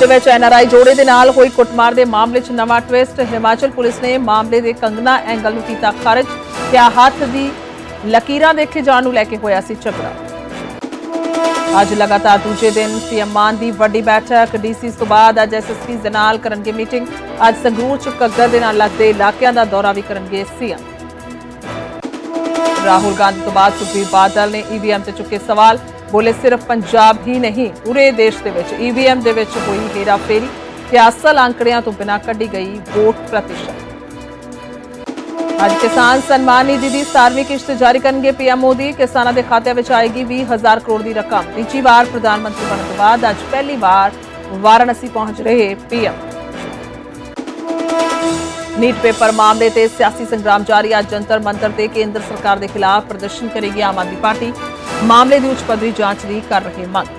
ਦੇ ਵਿੱਚ ਐਨਆਰਆਈ ਜੋੜੇ ਦੇ ਨਾਲ ਹੋਈ ਕੁੱਟਮਾਰ ਦੇ ਮਾਮਲੇ 'ਚ ਨਵਾਂ ਟਵਿਸਟ। ਹਿਮਾਚਲ ਪੁਲਿਸ ਨੇ ਮਾਮਲੇ ਦੇ ਕੰਗਨਾ ਐਂਗਲ ਨੂੰ ਕੀਤਾ ਖਾਰਜ ਕਿਹਾ ਹੱਥ ਦੀ ਲਕੀਰਾਂ ਦੇਖੇ ਜਾਣ ਨੂੰ ਲੈ ਕੇ ਹੋਇਆ ਸੀ ਝਗੜਾ। ਅੱਜ ਲਗਾਤਾਰ ਦੂਜੇ ਦਿਨ ਸੀਐਮ ਮਾਨ ਦੀ ਵੱਡੀ ਬੈਠਕ। ਡੀਸੀ ਤੋਂ ਬਾਅਦ ਅੱਜ ਐਸਐਸਪੀ ਦੇ ਨਾਲ ਕਰਨਗੇ ਮੀਟਿੰਗ। ਅੱਜ ਸੰਗਰੂਰ ਚ ਘੱਗਰ ਦੇ ਨਾਲ ਲੱਗਦੇ ਇਲਾਕਿਆਂ ਦਾ ਦੌਰਾ ਵੀ ਕਰਨਗੇ ਸੀਐਮ। ਰਾਹੁਲ ਗਾਂਧੀ ਤੋਂ ਬਾਅਦ ਸੁਖਬੀਰ ਬਾਦਲ ਨੇ ਈਵੀਐਮ ਤੇ ਚੁੱਕੇ ਸਵਾਲ। ਬੋਲੇ ਸਿਰਫ ਪੰਜਾਬ ਹੀ ਨਹੀਂ, ਪੂਰੇ ਦੇਸ਼ ਦੇ ਵਿੱਚ ਈਵੀਐਮ ਦੇ ਵਿੱਚ ਹੋਈ ਹੇਰਾਫੇਰੀ ਤੇ ਅਸਲ ਅੰਕੜਿਆਂ ਤੋਂ ਬਿਨਾਂ ਕੱਢੀ ਗਈ ਵੋਟ ਪ੍ਰਤੀਸ਼ਤ। ਅੱਜ ਕਿਸਾਨ ਸਨਮਾਨ ਨਿਧੀ ਦੀ 17ਵੀਂ ਕਿਸ਼ਤ ਜਾਰੀ ਕਰਨਗੇ ਪੀਐਮ ਮੋਦੀ। ਕਿਸਾਨਾਂ ਦੇ ਖਾਤਿਆਂ ਵਿੱਚ ਆਏਗੀ 20000 ਕਰੋੜ ਦੀ ਰਕਮ। ਤੀਜੀ ਵਾਰ ਪ੍ਰਧਾਨ ਮੰਤਰੀ ਬਣਨ ਤੋਂ ਬਾਅਦ ਅੱਜ ਪਹਿਲੀ ਵਾਰ ਵਾਰਾਣਸੀ ਪਹੁੰਚ ਰਹੇ ਪੀਐਮ ਨੀਟ ਪੇਪਰ ਮਾਮਲੇ ਤੇ ਸਿਆਸੀ ਸੰਗਰਾਮ ਜਾਰੀ। ਅੱਜ ਜੰਤਰ ਮੰਤਰ ਤੇ ਕੇਂਦਰ ਸਰਕਾਰ ਦੇ ਖਿਲਾਫ ਪ੍ਰਦਰਸ਼ਨ ਕਰੇਗੀ ਆਮ ਆਦਮੀ ਪਾਰਟੀ। ਮਾਮਲੇ ਦੀ ਉੱਚ ਪੱਧਰੀ ਜਾਂਚ ਦੀ ਕਰ ਰਹੇ ਮੰਗ।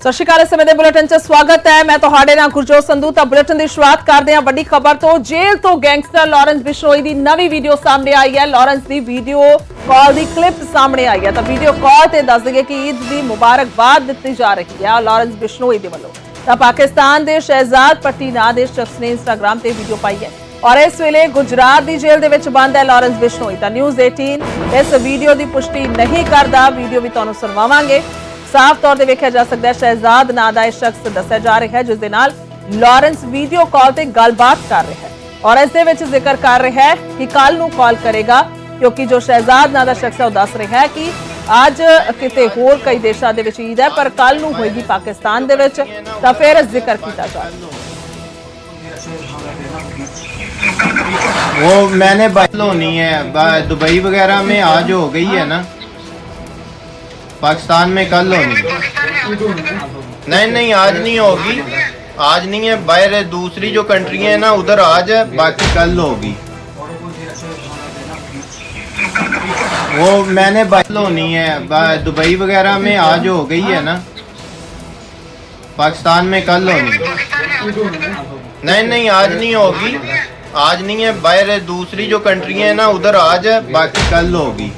ਸਤਿ ਸ਼੍ਰੀ ਅਕਾਲ, ਇਸ ਸਮੇਂ ਦੇ ਬੁਲੇਟਿਨ 'ਚ ਸਵਾਗਤ ਹੈ। ਮੈਂ ਤੁਹਾਡੇ ਨਾਲ ਗੁਰਜੋਤ ਸੰਧੂ, ਤਾਂ ਬੁਲੇਟਿਨ ਦੀ ਸ਼ੁਰੂਆਤ ਕਰਦੇ ਹਾਂ ਵੱਡੀ ਖਬਰ ਤੋਂ। ਜੇਲ੍ਹ ਤੋਂ ਗੈਂਗਸਟਰ ਲਾਰੈਂਸ ਬਿਸ਼ਨੋਈ ਦੀ ਨਵੀਂ ਵੀਡੀਓ ਸਾਹਮਣੇ ਆਈ ਹੈ। ਲਾਰੈਂਸ ਦੀ ਵੀਡੀਓ ਕਾਲ ਦੀ ਕਲਿੱਪ ਸਾਹਮਣੇ ਆਈ ਹੈ। ਤਾਂ ਵੀਡੀਓ ਕਾਲ ਤੇ ਦੱਸ ਦਈਏ ਕਿ ਈਦ ਦੀ ਮੁਬਾਰਕਬਾਦ ਦਿੱਤੀ ਜਾ ਰਹੀ ਹੈ ਲਾਰੈਂਸ ਬਿਸ਼ਨੋਈ ਦੇ ਵੱਲੋਂ। ਤਾਂ ਪਾਕਿਸਤਾਨ ਦੇ ਸ਼ਹਿਜ਼ਾਦ ਪੱਟੀ ਨਾਂ ਦੇ ਸ਼ਖਸ ਨੇ ਇੰਸਟਾਗ੍ਰam ਤੇ ਵੀਡੀਓ ਪਾਈ ਹੈ। ਔਰ ਇਸ ਵੇਲੇ ਗੁਜਰਾਤ ਦੀ ਜੇਲ੍ਹ ਦੇ ਵਿੱਚ ਬੰਦ ਹੈ ਲਾਰੈਂਸ ਬਿਸ਼ਨੋਈ। ਤਾਂ ਨਿਊਜ਼ 18 ਇਸ ਵੀਡੀਓ ਦੀ ਪੁਸ਼ਟੀ ਨਹੀਂ ਕਰਦਾ। ਵੀਡੀਓ ਵੀ ਤੁਹਾਨੂੰ ਸੁਣਵਾਵਾਂਗੇ। ਸਾਫ਼ ਤੌਰ ਤੇ ਵੇਖਿਆ ਜਾ ਸਕਦਾ ਹੈ, ਸ਼ਹਿਜ਼ਾਦ ਨਾਂ ਦਾ ਇਹ ਸ਼ਖਸ ਦੱਸਿਆ ਜਾ ਰਿਹਾ ਹੈ ਜਿਸ ਦੇ ਨਾਲ ਲਾਰੈਂਸ ਵੀਡੀਓ ਕਾਲ ਤੇ ਗੱਲਬਾਤ ਕਰ ਰਿਹਾ ਹੈ। ਔਰ ਇਸ ਦੇ ਵਿੱਚ ਜ਼ਿਕਰ ਕਰ ਰਿਹਾ ਹੈ ਕਿ ਕੱਲ ਨੂੰ ਕਾਲ ਕਰੇਗਾ, ਕਿਉਂਕਿ ਜੋ ਸ਼ਹਿਜ਼ਾਦ ਨਾਂ ਦਾ ਸ਼ਖਸ ਹੈ, ਉਹ ਦੱਸ ਰਿਹਾ ਹੈ ਕਿ ਅੱਜ ਕਿਤੇ ਹੋਰ ਕਈ ਦੇਸ਼ਾਂ ਦੇ ਵਿੱਚ ਈਦ ਹੈ ਪਰ ਕੱਲ ਨੂੰ ਹੋਏਗੀ ਪਾਕਿਸਤਾਨ ਦੇ ਵਿੱਚ ਤਾਂ ਫਿਰ ਜ਼ਿਕਰ ਕੀਤਾ ਜਾਏਗਾ वो मैंने बाइक होनी है बा- दुबई वगैरह में आज हो गई है ना पाकिस्तान में कल होनी है नहीं नहीं आज नहीं होगी आज नहीं है बाहर दूसरी जो कंट्री है ना उधर आज है बाकी कल होगी वो मैंने होनी है। दुबई वगैरह में आज हो गई है ना। पाकिस्तान में कल होनी नहीं नहीं आज नहीं होगी। आज नहीं है बाहर दूसरी जो कंट्री है ना उधर आज है बाकी कल होगी।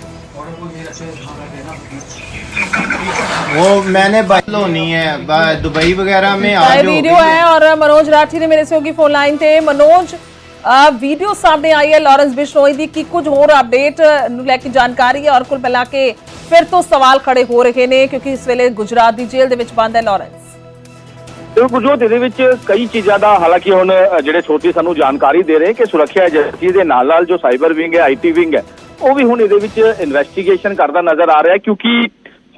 वो मैंने बाइल होनी है। दुबई वगैरह में आज वीडियो है और मनोज राठी ने मेरे से होगी फ़ोन लाइन थे मनोज ਵੀਡੀਓ ਸਾਹਮਣੇ ਆਈ ਹੈ ਲਾਰੈਂਸ ਬਿਸ਼ਨੋਈ ਦੀ ਕੀ ਕੁਝ ਹੋਰ ਅਪਡੇਟ ਨੂੰ ਲੈ ਕੇ ਜਾਣਕਾਰੀ ਹੈ ਔਰ ਕੁੱਲ ਮਿਲਾ ਕੇ ਫਿਰ ਤੋਂ ਸਵਾਲ ਖੜੇ ਹੋ ਰਹੇ ਨੇ ਕਿਉਂਕਿ ਇਸ ਵੇਲੇ ਗੁਜਰਾਤ ਦੀ ਜੇਲ੍ਹ ਦੇ ਵਿੱਚ ਬੰਦ ਹੈ ਲਾਰੈਂਸ। ਤੇ ਗੁਰਜੋਤ ਇਹਦੇ ਵਿੱਚ ਕਈ ਚੀਜ਼ਾਂ ਦਾ ਹਾਲਾਂਕਿ ਹੁਣ ਜਿਹੜੇ ਛੋਟੀ ਸਾਨੂੰ ਜਾਣਕਾਰੀ ਦੇ ਰਹੇ ਕਿ ਸੁਰੱਖਿਆ ਏਜੰਸੀ ਦੇ ਨਾਲ ਨਾਲ ਜੋ ਸਾਈਬਰ ਵਿੰਗ ਹੈ ਆਈਟੀ ਵਿੰਗ ਹੈ, ਉਹ ਵੀ ਹੁਣ ਇਹਦੇ ਵਿੱਚ ਇਨਵੈਸਟੀਗੇਸ਼ਨ ਕਰਦਾ ਨਜ਼ਰ ਆ ਰਿਹਾ ਕਿਉਂਕਿ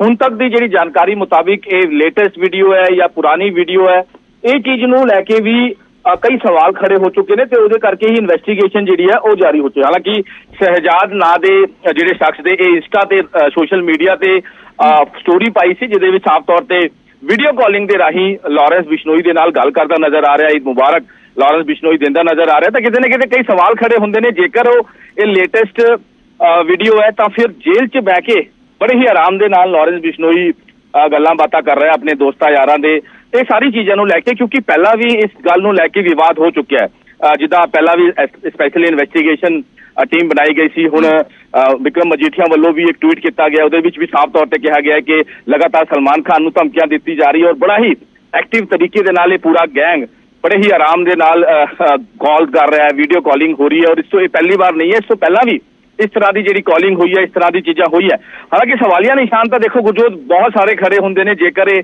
ਹੁਣ ਤੱਕ ਦੀ ਜਿਹੜੀ ਜਾਣਕਾਰੀ ਮੁਤਾਬਿਕ ਇਹ ਲੇਟੈਸਟ ਵੀਡੀਓ ਹੈ ਜਾਂ ਪੁਰਾਣੀ ਵੀਡੀਓ ਹੈ, ਇਹ ਚੀਜ਼ ਨੂੰ ਲੈ ਕੇ ਵੀ ਕਈ ਸਵਾਲ ਖੜੇ ਹੋ ਚੁੱਕੇ ਨੇ ਤੇ ਉਹਦੇ ਕਰਕੇ ਹੀ ਇਨਵੈਸਟੀਗੇਸ਼ਨ ਜਿਹੜੀ ਹੈ ਉਹ ਜਾਰੀ ਹੋ ਚੁੱਕੀ ਹੈ। ਹਾਲਾਂਕਿ ਸ਼ਹਿਜਾਦ ਨਾਂ ਦੇ ਜਿਹੜੇ ਸ਼ਖਸ ਦੇ, ਇਹ ਇੰਸਟਾ ਤੇ ਸੋਸ਼ਲ ਮੀਡੀਆ ਤੇ ਸਟੋਰੀ ਪਾਈ ਸੀ, ਜਿਹਦੇ ਵਿੱਚ ਸਾਫ਼ ਤੌਰ ਤੇ ਵੀਡੀਓ ਕਾਲਿੰਗ ਦੇ ਰਾਹੀਂ ਲਾਰੈਂਸ ਬਿਸ਼ਨੋਈ ਦੇ ਨਾਲ ਗੱਲ ਕਰਦਾ ਨਜ਼ਰ ਆ ਰਿਹਾ, ਈਦ ਮੁਬਾਰਕ ਲਾਰੈਂਸ ਬਿਸ਼ਨੋਈ ਦਿੰਦਾ ਨਜ਼ਰ ਆ ਰਿਹਾ। ਤਾਂ ਕਿਤੇ ਨਾ ਕਿਤੇ ਕਈ ਸਵਾਲ ਖੜੇ ਹੁੰਦੇ ਨੇ, ਜੇਕਰ ਉਹ ਇਹ ਲੇਟੈਸਟ ਵੀਡੀਓ ਹੈ ਤਾਂ ਫਿਰ ਜੇਲ੍ਹ 'ਚ ਬਹਿ ਕੇ ਬੜੇ ਹੀ ਆਰਾਮ ਦੇ ਨਾਲ ਲਾਰੈਂਸ ਬਿਸ਼ਨੋਈ ਗੱਲਾਂ ਬਾਤਾਂ ਕਰ ਰਿਹਾ, ਆਪਣੇ ਦੋਸਤਾਂ ਯਾਰਾਂ ਦੇ ਇਹ ਸਾਰੀ ਚੀਜ਼ਾਂ ਨੂੰ ਲੈ ਕੇ ਕਿਉਂਕਿ ਪਹਿਲਾਂ ਵੀ ਇਸ ਗੱਲ ਨੂੰ ਲੈ ਕੇ ਵਿਵਾਦ ਹੋ ਚੁੱਕਿਆ ਹੈ। ਜਿੱਦਾਂ ਪਹਿਲਾਂ ਵੀ ਸਪੈਸ਼ਲ ਇਨਵੈਸਟੀਗੇਸ਼ਨ ਟੀਮ ਬਣਾਈ ਗਈ ਸੀ। ਹੁਣ ਅ, ਵਿਕਰਮ ਮਜੀਠੀਆ ਵੱਲੋਂ ਵੀ ਇੱਕ ਟਵੀਟ ਕੀਤਾ ਗਿਆ। ਉਹਦੇ ਵਿੱਚ ਵੀ ਸਾਫ਼ ਤੌਰ ਤੇ ਕਿਹਾ ਗਿਆ ਕਿ ਲਗਾਤਾਰ ਸਲਮਾਨ ਖਾਨ ਨੂੰ ਧਮਕੀਆਂ ਦਿੱਤੀ ਜਾ ਰਹੀ ਹੈ ਔਰ ਬੜਾ ਹੀ ਐਕਟਿਵ ਤਰੀਕੇ ਦੇ ਨਾਲ ਇਹ ਪੂਰਾ ਗੈਂਗ ਬੜੇ ਹੀ ਆਰਾਮ ਦੇ ਨਾਲ ਕਾਲ ਕਰ ਰਿਹਾ ਹੈ ਵੀਡੀਓ ਕਾਲਿੰਗ ਹੋ ਰਹੀ ਹੈ ਔਰ ਇਸ ਤੋਂ ਇਹ ਪਹਿਲੀ ਵਾਰ ਨਹੀਂ ਹੈ। ਇਸ ਤੋਂ ਪਹਿਲਾਂ ਵੀ ਇਸ ਤਰ੍ਹਾਂ ਦੀ ਜਿਹੜੀ ਕਾਲਿੰਗ ਹੋਈ ਹੈ ਇਸ ਤਰ੍ਹਾਂ ਦੀ ਚੀਜ਼ਾਂ ਹੋਈ ਹੈ। ਹਾਲਾਂਕਿ ਸਵਾਲੀਆ ਨਿਸ਼ਾਨ ਤਾਂ ਦੇਖੋ ਗੁਰਜੋਤ ਬਹੁਤ ਸਾਰੇ ਖੜੇ ਹੁੰਦੇ ਨੇ ਜੇਕਰ ਇਹ।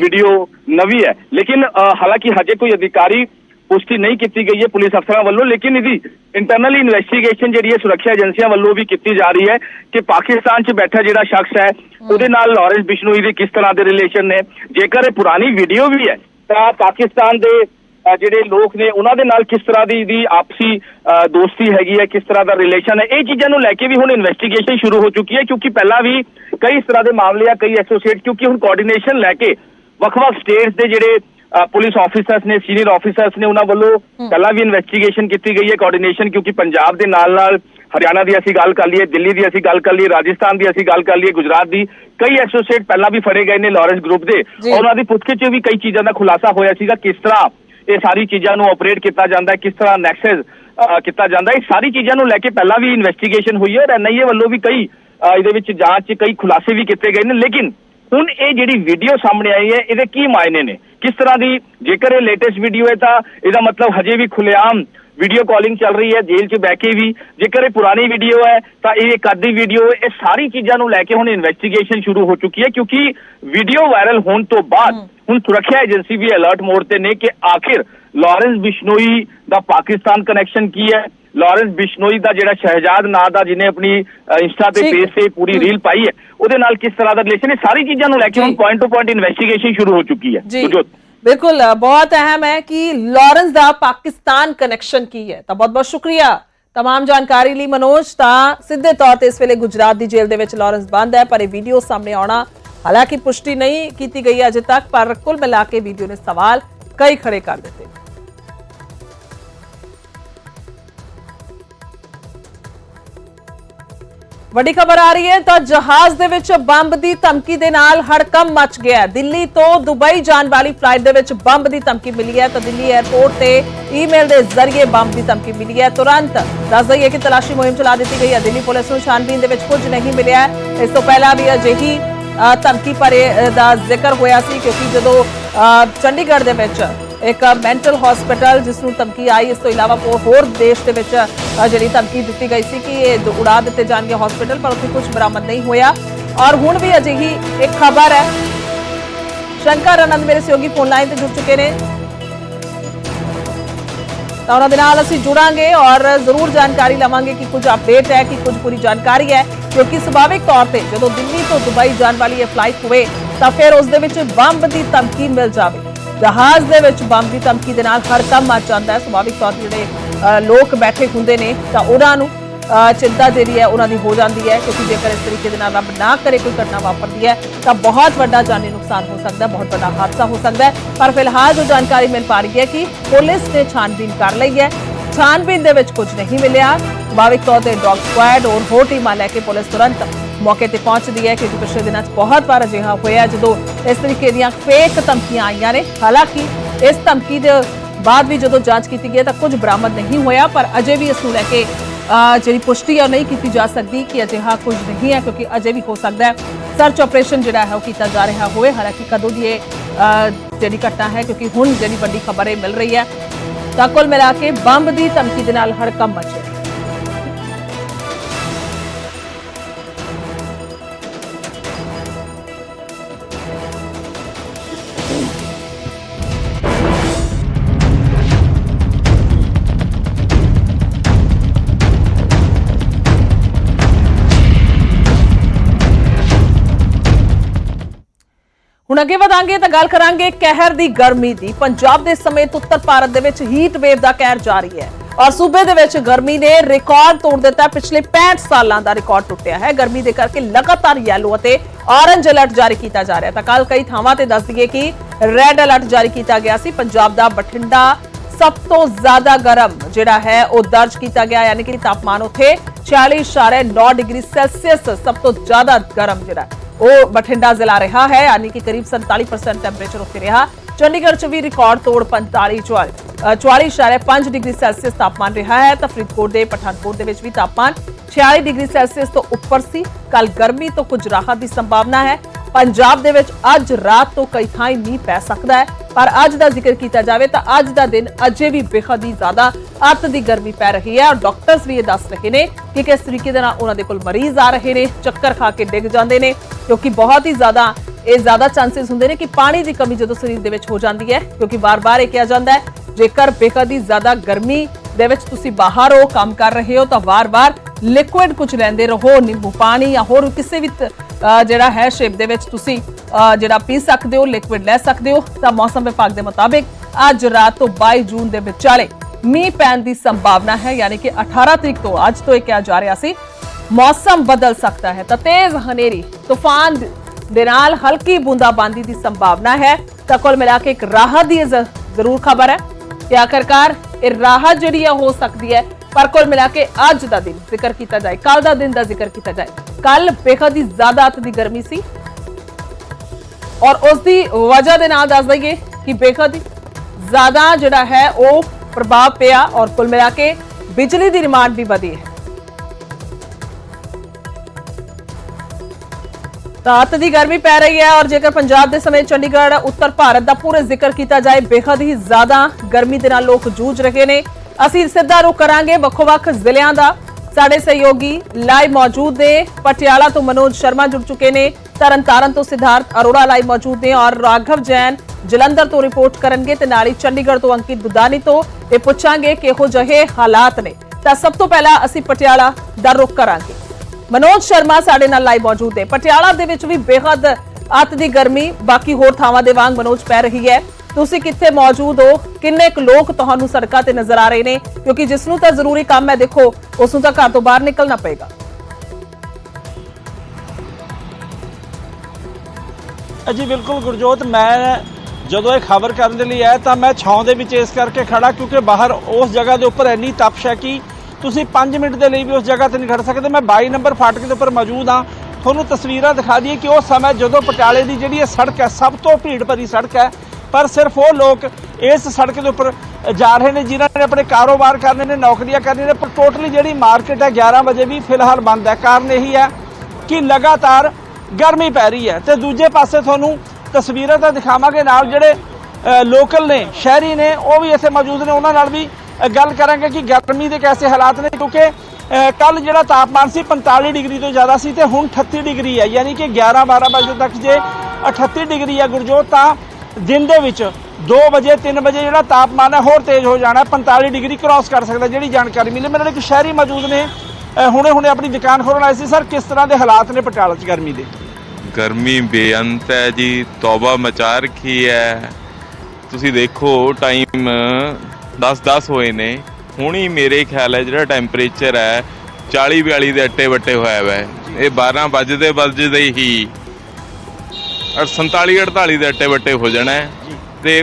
ਵੀਡੀਓ ਨਵੀਂ ਹੈ। ਲੇਕਿਨ ਹਾਲਾਂਕਿ ਹਜੇ ਕੋਈ ਅਧਿਕਾਰੀ ਪੁਸ਼ਟੀ ਨਹੀਂ ਕੀਤੀ ਗਈ ਹੈ ਪੁਲਿਸ ਅਫਸਰਾਂ ਵੱਲੋਂ। ਲੇਕਿਨ ਇਹਦੀ ਇੰਟਰਨਲੀ ਇਨਵੈਸਟੀਗੇਸ਼ਨ ਜਿਹੜੀ ਹੈ ਸੁਰੱਖਿਆ ਏਜੰਸੀਆਂ ਵੱਲੋਂ ਵੀ ਕੀਤੀ ਜਾ ਰਹੀ ਹੈ ਕਿ ਪਾਕਿਸਤਾਨ 'ਚ ਬੈਠਾ ਜਿਹੜਾ ਸ਼ਖਸ ਹੈ ਉਹਦੇ ਨਾਲ ਲਾਰੈਂਸ ਬਿਸ਼ਨੋਈ ਦੇ ਕਿਸ ਤਰ੍ਹਾਂ ਦੇ ਰਿਲੇਸ਼ਨ ਨੇ। ਜੇਕਰ ਇਹ ਪੁਰਾਣੀ ਵੀਡੀਓ ਵੀ ਹੈ ਤਾਂ ਪਾਕਿਸਤਾਨ ਦੇ ਜਿਹੜੇ ਲੋਕ ਨੇ ਉਹਨਾਂ ਦੇ ਨਾਲ ਕਿਸ ਤਰ੍ਹਾਂ ਦੀ ਦੀ ਆਪਸੀ ਦੋਸਤੀ ਹੈਗੀ ਹੈ ਕਿਸ ਤਰ੍ਹਾਂ ਦਾ ਰਿਲੇਸ਼ਨ ਹੈ ਇਹ ਚੀਜ਼ਾਂ ਨੂੰ ਲੈ ਕੇ ਵੀ ਹੁਣ ਇਨਵੈਸਟੀਗੇਸ਼ਨ ਸ਼ੁਰੂ ਹੋ ਚੁੱਕੀ ਹੈ ਕਿਉਂਕਿ ਪਹਿਲਾਂ ਵੀ ਕਈ ਇਸ ਤਰ੍ਹਾਂ ਦੇ ਮਾਮਲੇ ਆ ਕਈ ਐਸੋਸੀਏਟ ਕਿਉਂਕਿ ਹੁਣ ਕੋਆਰਡੀਨੇਸ਼ਨ ਲੈ ਕੇ ਵੱਖ-ਵੱਖ ਸਟੇਟਸ ਦੇ ਜਿਹੜੇ ਪੁਲਿਸ ਆਫੀਸਰਸ ਨੇ ਸੀਨੀਅਰ ਆਫੀਸਰਸ ਨੇ ਉਹਨਾਂ ਵੱਲੋਂ ਪਹਿਲਾਂ ਵੀ ਇਨਵੈਸਟੀਗੇਸ਼ਨ ਕੀਤੀ ਗਈ ਹੈ ਕੋਆਰਡੀਨੇਸ਼ਨ ਕਿਉਂਕਿ ਪੰਜਾਬ ਦੇ ਨਾਲ-ਨਾਲ ਹਰਿਆਣਾ ਦੀ ਅਸੀਂ ਗੱਲ ਕਰ ਲਈਏ ਦਿੱਲੀ ਦੀ ਅਸੀਂ ਗੱਲ ਕਰ ਲਈਏ ਰਾਜਸਥਾਨ ਦੀ ਅਸੀਂ ਗੱਲ ਕਰ ਲਈਏ ਗੁਜਰਾਤ ਦੀ ਕਈ ਐਸੋਸੀਏਟ ਪਹਿਲਾਂ ਵੀ ਫੜੇ ਗਏ ਨੇ ਲਾਰੈਂਸ ਗਰੁੱਪ ਦੇ। ਉਹਨਾਂ ਦੀ ਪੁੱਛਗਿੱਛ 'ਚ ਵੀ ਕਈ ਚੀਜ਼ਾਂ ਦਾ ਖੁਲਾਸਾ ਹੋਇਆ ਸੀਗਾ ਕਿਸ ਤਰ੍ਹਾਂ ਇਹ ਸਾਰੀ ਚੀਜ਼ਾਂ ਨੂੰ ਆਪਰੇਟ ਕੀਤਾ ਜਾਂਦਾ ਹੈ ਕਿਸ ਤਰ੍ਹਾਂ ਨੈਕਸਸ ਕੀਤਾ ਜਾਂਦਾ ਹੈ। ਇਹ ਸਾਰੀ ਚੀਜ਼ਾਂ ਨੂੰ ਲੈ ਕੇ ਪਹਿਲਾਂ ਵੀ ਇਨਵੈਸਟੀਗੇਸ਼ਨ ਹੋਈ ਹੈ ਔਰ ਐਨਆਈਏ ਵੱਲੋਂ ਵੀ ਕਈ ਅਹ, ਇਹਦੇ ਵਿੱਚ ਜਾਂਚ ਕਈ ਖੁਲਾਸੇ ਵੀ ਕੀਤੇ ਗਏ ਨੇ। ਲੇਕਿਨ ਹੁਣ ਇਹ ਜਿਹੜੀ ਵੀਡੀਓ ਸਾਹਮਣੇ ਆਈ ਹੈ ਇਹਦੇ ਕੀ ਮਾਇਨੇ ਨੇ? ਕਿਸ ਤਰ੍ਹਾਂ ਦੀ ਜੇਕਰ ਇਹ ਲੇਟੈਸਟ ਵੀਡੀਓ ਹੈ ਤਾਂ ਇਹਦਾ ਮਤਲਬ ਹਜੇ ਵੀ ਖੁੱਲੇਆਮ ਵੀਡੀਓ ਕਾਲਿੰਗ ਚੱਲ ਰਹੀ ਹੈ ਜੇਲ੍ਹ 'ਚ ਬਹਿ ਕੇ ਵੀ। ਜੇਕਰ ਇਹ ਪੁਰਾਣੀ ਵੀਡੀਓ ਹੈ ਤਾਂ ਇਹ ਇੱਕ ਅੱਧੀ ਵੀਡੀਓ ਇਹ ਸਾਰੀ ਚੀਜ਼ਾਂ ਨੂੰ ਲੈ ਕੇ ਹੁਣ ਇਨਵੈਸਟੀਗੇਸ਼ਨ ਸ਼ੁਰੂ ਹੋ ਚੁੱਕੀ ਹੈ ਕਿਉਂਕਿ ਵੀਡੀਓ ਵਾਇਰਲ ਹੋਣ ਤੋਂ ਬਾਅਦ ਹੁਣ ਸੁਰੱਖਿਆ ਏਜੰਸੀ ਵੀ ਅਲਰਟ ਮੋਡ ਤੇ ਨੇ ਕਿ ਆਖਿਰ ਲਾਰੈਂਸ ਬਿਸ਼ਨੋਈ ਦਾ ਪਾਕਿਸਤਾਨ ਕਨੈਕਸ਼ਨ ਕੀ ਹੈ? ਲਾਰੈਂਸ ਬਿਸ਼ਨੋਈ ਦਾ ਜਿਹੜਾ ਸ਼ਹਿਜਾਦ ਨਾਂ ਦਾ ਜਿਹਨੇ ਆਪਣੀ ਇੰਸਟਾ ਤੇ। ਪੇਜ ਤੇ ਪੂਰੀ ਰੀਲ ਪਾਈ ਹੈ ਉਹਦੇ ਨਾਲ ਕਿਸ ਤਰ੍ਹਾਂ ਦਾ ਰਿਲੇਸ਼ਨ ਹੈ? ਸਾਰੀ ਚੀਜ਼ਾਂ ਨੂੰ ਲੈ ਕੇ ਹੁਣ। ਪੁਆਇੰਟ ਟੂ ਪੁਆਇੰਟ ਇਨਵੈਸਟੀਗੇਸ਼ਨ ਸ਼ੁਰੂ ਹੋ ਚੁੱਕੀ ਹੈ। ਜੀ। ਸੁਜੋਤ। ਬਿਲਕੁਲ ਬਹੁਤ ਅਹਿਮ ਹੈ ਕਿ ਲਾਰੈਂਸ ਦਾ ਪਾਕਿਸਤਾਨ ਕਨੈਕਸ਼ਨ ਕੀ ਹੈ ਤਾਂ ਬਹੁਤ ਬਹੁਤ ਸ਼ੁਕਰੀਆ तमाम ਜਾਣਕਾਰੀ ਲਈ ਮਨੋਜ ਤਾਂ ਸਿੱਧੇ ਤੌਰ ਤੇ ਇਸ ਵੇਲੇ ਗੁਜਰਾਤ ਦੀ ਜੇਲ੍ਹ ਦੇ ਵਿੱਚ ਲਾਰੈਂਸ ਬੰਦ ਹੈ ਪਰ ਇਹ ਵੀਡੀਓ ਸਾਹਮਣੇ ਆਉਣਾ ਹਾਲਾਂਕਿ ਪੁਸ਼ਟੀ ਨਹੀਂ ਕੀਤੀ ਗਈ ਹੈ ਅਜੇ ਤੱਕ ਪਰ ਕੁੱਲ ਮਿਲਾ ਕੇ ਵੀਡੀਓ ਨੇ ਸਵਾਲ ਕਈ ਖੜੇ ਕਰ ਦਿੱਤੇ ਵੱਡੀ ਖਬਰ ਆ ਰਹੀ ਹੈ ਤਾਂ ਜਹਾਜ਼ ਦੇ ਵਿੱਚ ਬੰਬ ਦੀ ਧਮਕੀ ਦੇ ਨਾਲ ਹੜਕੰਪ ਮਚ ਗਿਆ ਦਿੱਲੀ ਤੋਂ ਦੁਬਈ ਜਾਣ ਵਾਲੀ ਫਲਾਈਟ ਦੇ ਵਿੱਚ ਬੰਬ ਦੀ ਧਮਕੀ ਮਿਲੀ ਹੈ ਤਾਂ ਦਿੱਲੀ 에ਅਰਪੋਰਟ ਤੇ ਈਮੇਲ ਦੇ ਜ਼ਰੀਏ ਬੰਬ ਦੀ ਧਮਕੀ ਮਿਲੀ ਹੈ। ਤੁਰੰਤ ਦੱਸ ਦਈਏ ਕਿ ਤਲਾਸ਼ੀ ਮੁਹਿੰਮ ਚਲਾ ਦਿੱਤੀ ਗਈ ਹੈ। ਦਿੱਲੀ ਪੁਲਿਸ ਨੂੰ ਛਾਨਬੀਨ ਦੇ ਵਿੱਚ ਕੁਝ ਨਹੀਂ ਮਿਲਿਆ ਇਸ ਤੋਂ ਪਹਿਲਾਂ ਵੀ ਅਜਿਹੀ ਧਮਕੀ ਭਰੇ ਦਾ ਜ਼ਿਕਰ ਹੋਇਆ ਸੀ ਕਿਉਂਕਿ ਜਦੋਂ ਚੰਡੀਗੜ੍ਹ ਦੇ ਵਿੱਚ ਇੱਕ ਮੈਂਟਲ ਹਸਪੀਟਲ ਜਿਸ ਨੂੰ ਧਮਕੀ ਆਈ। ਇਸ ਤੋਂ ਇਲਾਵਾ ਹੋਰ ਦੇਸ਼ ਦੇ ਵਿੱਚ ਜਿਹੜੀ ਧਮਕੀ ਦਿੱਤੀ ਗਈ ਸੀ ਕਿ ਇਹ ਉਡਾ ਦਿੱਤੇ ਜਾਣਗੇ ਹਸਪੀਟਲ, ਪਰ ਉੱਥੇ ਕੁਝ ਬਰਾਮਦ ਨਹੀਂ ਹੋਇਆ। ਔਰ ਹੁਣ ਵੀ ਅਜਿਹੀ ਇੱਕ ਖਬਰ ਹੈ। ਸ਼ੰਕਰ ਆਨੰਦ ਮੇਰੇ ਸਹਿਯੋਗੀ ਫੋਨ ਲਾਈਨ ਤੇ ਜੁੜ ਚੁੱਕੇ ਨੇ। ਤਾਂ ਉਹਨਾਂ ਦੇ ਨਾਲ ਅਸੀਂ ਜੁੜਾਂਗੇ ਔਰ ਜ਼ਰੂਰ ਜਾਣਕਾਰੀ ਲਵਾਂਗੇ ਕਿ ਕੁਝ ਅਪਡੇਟ ਹੈ, ਕਿ ਕੁਝ ਪੂਰੀ ਜਾਣਕਾਰੀ ਹੈ। ਕਿਉਂਕਿ ਸੁਭਾਵਿਕ ਤੌਰ ਤੇ ਜਦੋਂ ਦਿੱਲੀ ਤੋਂ ਦੁਬਈ ਜਾਣ ਵਾਲੀ ਇਹ ਫਲਾਈਟ ਹੋਵੇ, ਤਾਂ ਫਿਰ ਉਸ ਦੇ ਵਿੱਚ ਬੰਬ ਦੀ ਧਮਕੀ ਮਿਲ ਜਾਵੇ। ਜਹਾਜ਼ ਦੇ ਵਿੱਚ ਬੰਬ ਦੀ ਧਮਕੀ ਦੇ ਨਾਲ ਹਰ ਕੰਮ ਮਚ ਜਾਂਦਾ ਹੈ। ਸੁਭਾਵਿਕ ਤੌਰ ਤੇ ਜਿਹੜੇ ਲੋਕ ਬੈਠੇ ਹੁੰਦੇ ਨੇ, ਤਾਂ ਉਹਨਾਂ ਨੂੰ ਚਿੰਤਾ ਜਿਹੜੀ ਹੈ ਉਹਨਾਂ ਦੀ ਹੋ ਜਾਂਦੀ ਹੈ ਕਿਉਂਕਿ ਜੇਕਰ ਇਸ ਤਰੀਕੇ ਦੇ ਨਾਲ ਰੱਬ ਨਾ ਕਰੇ, ਕੋਈ ਘਟਨਾ ਵਾਪਰਦੀ ਹੈ, ਤਾਂ ਬਹੁਤ ਵੱਡਾ ਜਾਨੀ ਨੁਕਸਾਨ ਹੋ ਸਕਦਾ, ਬਹੁਤ ਵੱਡਾ ਹਾਦਸਾ ਹੋ ਸਕਦਾ ਹੈ। ਪਰ ਫਿਲਹਾਲ ਜੋ ਜਾਣਕਾਰੀ ਮਿਲ ਪਾ ਰਹੀ ਹੈ ਕਿ ਪੁਲਿਸ ਨੇ ਛਾਨਬੀਨ ਕਰ ਲਈ ਹੈ। ਛਾਣਬੀਨ ਦੇ ਵਿੱਚ ਕੁਝ ਨਹੀਂ ਮਿਲਿਆ। ਸੁਭਾਵਿਕ ਤੌਰ ਤੇ ਡੌਗ ਸਕੁਐਡ ਔਰ ਹੋਰ ਟੀਮਾਂ ਲੈ ਕੇ ਪੁਲਿਸ ਤੁਰੰਤ ਮੌਕੇ ਤੇ ਪਹੁੰਚਦੀ ਹੈ ਕਿਉਂਕਿ ਪਿਛਲੇ ਦਿਨਾਂ 'ਚ ਬਹੁਤ ਵਾਰ ਅਜਿਹਾ ਹੋਇਆ ਜਦੋਂ ਇਸ ਤਰੀਕੇ ਦੀਆਂ ਫੇਕ ਧਮਕੀਆਂ ਆਈਆਂ ਨੇ ਹਾਲਾਂਕਿ ਇਸ ਧਮਕੀ ਦੇ ਬਾਅਦ ਵੀ ਜਦੋਂ ਜਾਂਚ ਕੀਤੀ ਗਈ ਤਾਂ ਕੁਝ ਬਰਾਮਦ ਨਹੀਂ ਹੋਇਆ ਪਰ ਅਜੇ ਵੀ ਇਸ ਨੂੰ ਲੈ ਕੇ ਅਹ, ਜਿਹੜੀ ਪੁਸ਼ਟੀ ਹੈ ਉਹ ਨਹੀਂ ਕੀਤੀ ਜਾ ਸਕਦੀ ਕਿ ਅਜਿਹਾ ਕੁਝ ਨਹੀਂ ਹੈ ਕਿਉਂਕਿ ਅਜੇ ਵੀ ਹੋ ਸਕਦਾ ਹੈ ਸਰਚ ਆਪਰੇਸ਼ਨ ਜਿਹੜਾ ਹੈ ਉਹ ਕੀਤਾ ਜਾ ਰਿਹਾ ਹੋਵੇ ਹਾਲਾਂਕਿ ਕਦੋਂ ਦੀ ਇਹ ਅਹ, ਜਿਹੜੀ ਘਟਨਾ ਹੈ ਕਿਉਂਕਿ ਹੁਣ ਜਿਹੜੀ ਵੱਡੀ ਖਬਰ ਇਹ ਮਿਲ ਰਹੀ ਹੈ ਤਾਂ ਕੁੱਲ ਮਿਲਾ ਕੇ ਬੰਬ ਦੀ ਧਮਕੀ ਦੇ ਨਾਲ ਹੜਕੰਪ ਮਚਿਆ ਹੁਣ ਅੱਗੇ ਵਧਾਂਗੇ ਤਾਂ ਗੱਲ ਕਰਾਂਗੇ ਕਹਿਰ ਦੀ ਗਰਮੀ ਦੀ। ਪੰਜਾਬ ਦੇ ਸਮੇਤ ਉੱਤਰ ਭਾਰਤ ਦੇ ਵਿੱਚ ਹੀਟ ਵੇਵ ਦਾ ਕਹਿਰ ਜਾਰੀ ਹੈ। ਔਰ ਸੂਬੇ ਦੇ ਵਿੱਚ ਗਰਮੀ ਨੇ ਰਿਕਾਰਡ ਤੋੜ ਦਿੱਤਾ। ਪਿਛਲੇ 65 ਸਾਲਾਂ ਦਾ ਰਿਕਾਰਡ ਟੁੱਟਿਆ ਹੈ। ਗਰਮੀ ਦੇ ਕਰਕੇ ਲਗਾਤਾਰ ਯੈਲੋ ਅਤੇ ਔਰੰਜ ਅਲਰਟ ਜਾਰੀ ਕੀਤਾ ਜਾ ਰਿਹਾ ਤਾਂ ਕੱਲ ਕਈ ਥਾਵਾਂ ਤੇ ਦੱਸ ਦਈਏ ਕਿ ਰੈੱਡ ਅਲਰਟ ਜਾਰੀ ਕੀਤਾ ਗਿਆ ਸੀ। ਪੰਜਾਬ ਦਾ ਬਠਿੰਡਾ ਸਭ ਤੋਂ ਜ਼ਿਆਦਾ ਗਰਮ ਜਿਹੜਾ ਹੈ ਉਹ ਦਰਜ ਕੀਤਾ ਗਿਆ। ਯਾਨੀ ਕਿ ਤਾਪਮਾਨ ਉੱਥੇ 46.9 ਡਿਗਰੀ ਸੈਲਸੀਅਸ ਸਭ ਤੋਂ ਜ਼ਿਆਦਾ ਗਰਮ ਜਿਹੜਾ ਉਹ ਬਠਿੰਡਾ ਜ਼ਿਲ੍ਹਾ ਰਿਹਾ ਹੈ, ਯਾਨੀ ਕਿ ਕਰੀਬ 47% ਟੈਂਪਰੇਚਰ ਉੱਥੇ ਰਿਹਾ। ਚੰਡੀਗੜ੍ਹ 'ਚ ਵੀ ਰਿਕਾਰਡ ਤੋੜ 45 44.5 ਡਿਗਰੀ ਸੈਲਸੀਅਸ ਤਾਪਮਾਨ ਰਿਹਾ ਹੈ। ਤਾਂ ਫਰੀਦਕੋਟ ਦੇ, ਪਠਾਨਕੋਟ ਦੇ ਵਿੱਚ ਵੀ ਤਾਪਮਾਨ 46 ਡਿਗਰੀ ਸੈਲਸੀਅਸ ਤੋਂ ਉੱਪਰ ਸੀ। ਕੱਲ ਗਰਮੀ ਤੋਂ ਕੁਝ ਰਾਹਤ ਦੀ ਸੰਭਾਵਨਾ ਹੈ। ਪੰਜਾਬ ਦੇ ਵਿੱਚ ਅੱਜ ਰਾਤ ਤੋਂ ਕਈ ਥਾਈਂ ਮੀਂਹ ਪੈ ਸਕਦਾ ਹੈ। ਪਰ ਅੱਜ ਦਾ ਜ਼ਿਕਰ ਕੀਤਾ ਜਾਵੇ ਤਾਂ ਅੱਜ ਦਾ ਦਿਨ ਅਜੇ ਵੀ ਬੇਹੱਦ ਹੀ ਜ਼ਿਆਦਾ ਅੱਤ ਦੀ ਗਰਮੀ ਪੈ ਰਹੀ ਹੈ ਔਰ ਡਾਕਟਰਸ ਵੀ ਇਹ ਦੱਸ ਰਹੇ ਨੇ ਕਿ ਕਿਸ ਤਰੀਕੇ ਦੇ ਨਾਲ ਉਹਨਾਂ ਦੇ ਕੋਲ ਮਰੀਜ਼ ਆ ਰਹੇ ਨੇ, ਚੱਕਰ ਖਾ ਕੇ ਡਿੱਗ ਜਾਂਦੇ ਨੇ, ਕਿਉਂਕਿ ਬਹੁਤ ਹੀ ਜ਼ਿਆਦਾ, ਇਹ ਜ਼ਿਆਦਾ ਚਾਂਸਸ ਹੁੰਦੇ ਨੇ ਕਿ ਪਾਣੀ ਦੀ ਕਮੀ ਜਦੋਂ ਸਰੀਰ ਦੇ ਵਿੱਚ ਹੋ ਜਾਂਦੀ ਹੈ, ਕਿਉਂਕਿ ਵਾਰ-ਵਾਰ ਇਹ ਕਿਹਾ ਜਾਂਦਾ ਹੈ, ਜੇਕਰ ਬੇਹੱਦ ਹੀ ਜ਼ਿਆਦਾ ਗਰਮੀ ਦੇ ਵਿੱਚ ਤੁਸੀਂ ਬਾਹਰ ਹੋ, ਕੰਮ ਕਰ ਰਹੇ ਹੋ ਤਾਂ ਵਾਰ-ਵਾਰ ਲਿਕੁਇਡ ਕੁਝ ਲੈਂਦੇ ਰਹੋ, ਨਿੰਬੂ ਪਾਣੀ ਜਾਂ ਹੋਰ ਕਿਸੇ ਵੀ ਜਿਹੜਾ ਹੈ ਸ਼ੇਪ ਦੇ ਵਿੱਚ ਤੁਸੀਂ ਜਿਹੜਾ ਪੀ ਸਕਦੇ ਹੋ ਲਿਕੁਇਡ ਲੈ ਸਕਦੇ ਹੋ। ਤਾਂ ਮੌਸਮ ਵਿਭਾਗ ਦੇ ਮੁਤਾਬਿਕ ਅੱਜ ਰਾਤ ਤੋਂ 22 ਜੂਨ ਦੇ ਵਿਚਾਲੇ ਮੀਂਹ ਪੈਣ ਦੀ ਸੰਭਾਵਨਾ ਹੈ। ਯਾਨੀ ਕਿ 18 ਤਰੀਕ ਤੋਂ ਅੱਜ ਤੋਂ ਇਹ ਕਿਹਾ ਜਾ ਰਿਹਾ ਸੀ, ਮੌਸਮ ਬਦਲ ਸਕਦਾ ਹੈ ਤਾਂ ਤੇਜ਼ ਹਨੇਰੀ, ਤੂਫਾਨ ਦੇ ਨਾਲ ਹਲਕੀ ਬੂੰਦਾਬਾਂਦੀ ਦੀ ਸੰਭਾਵਨਾ ਹੈ। ਤਾਂ ਕੁੱਲ ਮਿਲਾ ਕੇ ਇੱਕ ਰਾਹਤ ਦੀ ਜ਼ਰੂਰ ਖਬਰ ਹੈ ਕਿ ਆਖਰਕਾਰ ਇਹ ਰਾਹਤ ਜਿਹੜੀ ਹੈ, ਹੋ ਸਕਦੀ ਹੈ। ਪਰ ਕੁੱਲ ਮਿਲਾ ਕੇ ਅੱਜ ਦਾ ਦਿਨ ਜ਼ਿਕਰ ਕੀਤਾ ਜਾਏ ਕੱਲ ਦਾ ਦਿਨ ਦਾ ਜ਼ਿਕਰ ਕੀਤਾ ਜਾਏ। ਕੱਲ ਬੇਹੱਦ ਹੀ ਜ਼ਿਆਦਾ ਅੱਤ ਦੀ ਗਰਮੀ ਸੀ। ਔਰ ਉਸ ਦੀ ਵਜ੍ਹਾ ਦੇ ਨਾਲ ਦੱਸ ਦਈਏ ਕਿ ਬੇਹੱਦ ਜ਼ਿਆਦਾ ਜਿਹੜਾ ਹੈ ਉਹ ਪ੍ਰਭਾਵ ਪਿਆ ਔਰ ਕੁੱਲ ਮਿਲਾ ਕੇ ਬਿਜਲੀ ਦੀ ਡਿਮਾਂਡ ਵੀ ਵਧੀ ਹੈ। ਰਾਤ ਦੀ ਗਰਮੀ ਪੈ ਰਹੀ ਹੈ ਔਰ ਜੇਕਰ ਪੰਜਾਬ ਦੇ ਸਮੇਂ ਚੰਡੀਗੜ੍ਹ, ਉੱਤਰ ਭਾਰਤ ਦਾ ਪੂਰੇ ਜ਼ਿਕਰ ਕੀਤਾ ਜਾਏ ਬੇहद ਹੀ ਜ਼ਿਆਦਾ ਗਰਮੀ ਦੇ ਨਾਲ ਲੋਕ ਜੂਝ ਰਹੇ ਨੇ। ਅਸੀਂ ਸਿੱਧਾ ਰੁਕ ਕਰਾਂਗੇ ਵੱਖੋ-ਵੱਖ ਜ਼ਿਲ੍ਹਿਆਂ ਦਾ। ਸਾਡੇ ਸਹਿਯੋਗੀ ਲਾਈਵ ਮੌਜੂਦ ਨੇ। ਪਟਿਆਲਾ ਤੋਂ ਮਨੋਜ ਸ਼ਰਮਾ ਜੁੜ ਚੁੱਕੇ ਨੇ। ਤਰਨਤਾਰਨ ਤੋਂ ਸਿਧਾਰਥ ਅਰੋੜਾ ਲਾਈਵ ਮੌਜੂਦ ਨੇ ਔਰ ਰਾਘਵ ਜੈਨ ਜਲੰਧਰ ਤੋਂ ਰਿਪੋਰਟ ਕਰਨਗੇ ਤੇ ਨਾਲ ਹੀ ਚੰਡੀਗੜ੍ਹ ਤੋਂ ਅੰਕਿਤ ਦੁਦਾਨੀ ਤੋਂ ਇਹ ਪੁੱਛਾਂਗੇ ਕਿਹੋ ਜਿਹੇ ਹਾਲਾਤ ਨੇ। ਤਾਂ ਸਭ ਤੋਂ ਪਹਿਲਾਂ ਅਸੀਂ ਪਟਿਆਲਾ ਦਾ ਰੁਕ ਕਰਾਂਗੇ। ਮਨੋਜ ਸ਼ਰਮਾ ਸਾਡੇ ਨਾਲ ਲਾਈਵ ਮੌਜੂਦ ਨੇ। ਪਟਿਆਲਾ ਦੇ ਵਿੱਚ ਵੀ ਬੇਹੱਦ ਅੱਤ ਦੀ ਗਰਮੀ, ਬਾਕੀ ਹੋਰ ਥਾਵਾਂ ਦੇ ਵਾਂਗ ਮਨੋਜ ਪੈ ਰਹੀ ਹੈ। ਤੁਸੀਂ ਕਿੱਥੇ ਮੌਜੂਦ ਹੋ? ਕਿੰਨੇ ਕੁ ਲੋਕ ਤੁਹਾਨੂੰ ਸੜਕਾਂ ਤੇ ਨਜ਼ਰ ਆ ਰਹੇ ਨੇ? ਕਿਉਂਕਿ ਜਿਸ ਨੂੰ ਤਾਂ ਜ਼ਰੂਰੀ ਕੰਮ ਹੈ, ਦੇਖੋ, ਉਸ ਨੂੰ ਤਾਂ ਘਰ ਤੋਂ ਬਾਹਰ ਨਿਕਲਣਾ ਪਏਗਾ। ਜੀ ਬਿਲਕੁਲ ਗੁਰਜੋਤ, ਮੈਂ ਜਦੋਂ ਇਹ ਖਬਰ ਕਰਨ ਦੇ ਲਈ ਆਇਆ ਤਾਂ ਮੈਂ ਛਾਂ ਦੇ ਵਿੱਚ ਇਸ ਕਰਕੇ ਖੜਾ ਕਿਉਂਕਿ ਬਾਹਰ ਉਸ ਜਗ੍ਹਾ ਦੇ ਉੱਪਰ ਇੰਨੀ ਤਪਸ਼ ਹੈ ਕਿ ਤੁਸੀਂ 5 ਮਿੰਟ ਦੇ ਲਈ ਵੀ ਉਸ ਜਗ੍ਹਾ ਤੇ ਨਹੀਂ ਖੜ ਸਕਦੇ। ਮੈਂ 22 ਨੰਬਰ ਫਾਟਕ ਦੇ ਉੱਪਰ ਮੌਜੂਦ ਹਾਂ। ਤੁਹਾਨੂੰ ਤਸਵੀਰਾਂ ਦਿਖਾ ਦਈਏ ਕਿ ਉਹ ਸਮੇਂ ਜਦੋਂ ਪਟਿਆਲੇ ਦੀ ਜਿਹੜੀ ਇਹ ਸੜਕ ਹੈ, ਸਭ ਤੋਂ ਭੀੜ ਭਰੀ ਸੜਕ ਹੈ ਪਰ ਸਿਰਫ ਉਹ ਲੋਕ ਇਸ ਸੜਕ ਦੇ ਉੱਪਰ ਜਾ ਰਹੇ ਨੇ, ਜਿਨ੍ਹਾਂ ਨੇ ਆਪਣੇ ਕਾਰੋਬਾਰ ਕਰਨੇ ਨੇ, ਨੌਕਰੀਆਂ ਕਰਨੀਆਂ ਨੇ, ਪਰ ਟੋਟਲੀ ਜਿਹੜੀ ਮਾਰਕੀਟ ਹੈ 11 ਵਜੇ ਵੀ ਫਿਲਹਾਲ ਬੰਦ ਹੈ। ਕਾਰਨ ਇਹੀ ਹੈ ਕਿ ਲਗਾਤਾਰ ਗਰਮੀ ਪੈ ਰਹੀ ਹੈ। ਤੇ ਦੂਜੇ ਪਾਸੇ ਤੁਹਾਨੂੰ ਤਸਵੀਰਾਂ ਤਾਂ ਦਿਖਾਵਾਂਗੇ ਨਾਲ, ਜਿਹੜੇ ਲੋਕਲ ਨੇ, ਸ਼ਹਿਰੀ ਨੇ, ਉਹ ਵੀ ਇੱਥੇ ਮੌਜੂਦ ਨੇ। ਉਹਨਾਂ ਨਾਲ ਵੀ ਗੱਲ ਕਰਾਂਗੇ ਕਿ ਗਰਮੀ ਦੇ ਕੈਸੇ ਹਾਲਾਤ ਨੇ, ਕਿਉਂਕਿ ਕੱਲ ਜਿਹੜਾ ਤਾਪਮਾਨ ਸੀ 45 ਡਿਗਰੀ ਤੋਂ ਜ਼ਿਆਦਾ ਸੀ ਤੇ ਹੁਣ 38 ਡਿਗਰੀ ਹੈ। ਯਾਨੀ ਕਿ 11 12 ਵਜੇ ਤੱਕ ਜੇ 38 ਡਿਗਰੀ ਹੈ ਗੁਰਜੋਤ, ਤਾਂ ਦਿਨ ਦੇ ਵਿੱਚ 2 ਵਜੇ 3 ਵਜੇ ਜਿਹੜਾ ਤਾਪਮਾਨ ਹੈ ਹੋਰ ਤੇਜ਼ ਹੋ ਜਾਣਾ ਹੈ, 45 ਡਿਗਰੀ ਕ੍ਰਾਸ ਕਰ ਸਕਦਾ ਜਿਹੜੀ ਜਾਣਕਾਰੀ ਮਿਲੀ। ਮੇਰੇ ਨਾਲ ਇੱਕ ਸ਼ਹਿਰੀ ਮੌਜੂਦ ਨੇ। ਹੁਣੇ ਹੁਣੇ ਆਪਣੀ ਦੁਕਾਨ ਖੋਲ੍ਹਣ ਆਏ ਸੀ। ਸਰ ਕਿਸ ਤਰ੍ਹਾਂ ਦੇ ਹਾਲਾਤ ਨੇ ਪਟਿਆਲਾ 'ਚ ਗਰਮੀ ਦੇ? ਗਰਮੀ ਬੇਅੰਤ ਹੈ ਜੀ। ਤੌਬਾ ਮਚਾ ਰੱਖੀ ਹੈ। ਤੁਸੀਂ ਦੇਖੋ ਟਾਈਮ 10-10 ਹੋਏ ਨੇ। ਹੁਣੀ ਮੇਰੇ ਖਿਆਲ ਹੈ ਜਿਹੜਾ ਟੈਂਪਰੇਚਰ ਹੈ 40-42 ਦੇ ਅੱਟੇ ਵੱਟੇ ਹੋਇਆ ਹੋਇਆ ਹੈ। ਇਹ 12 ਵੱਜਦੇ ਵੱਜਦੇ ਹੀ ਔਰ 47-48 ਦੇ ਅੱਟੇ ਵੱਟੇ ਹੋ ਜਾਣਾ ਹੈ। ਤੇ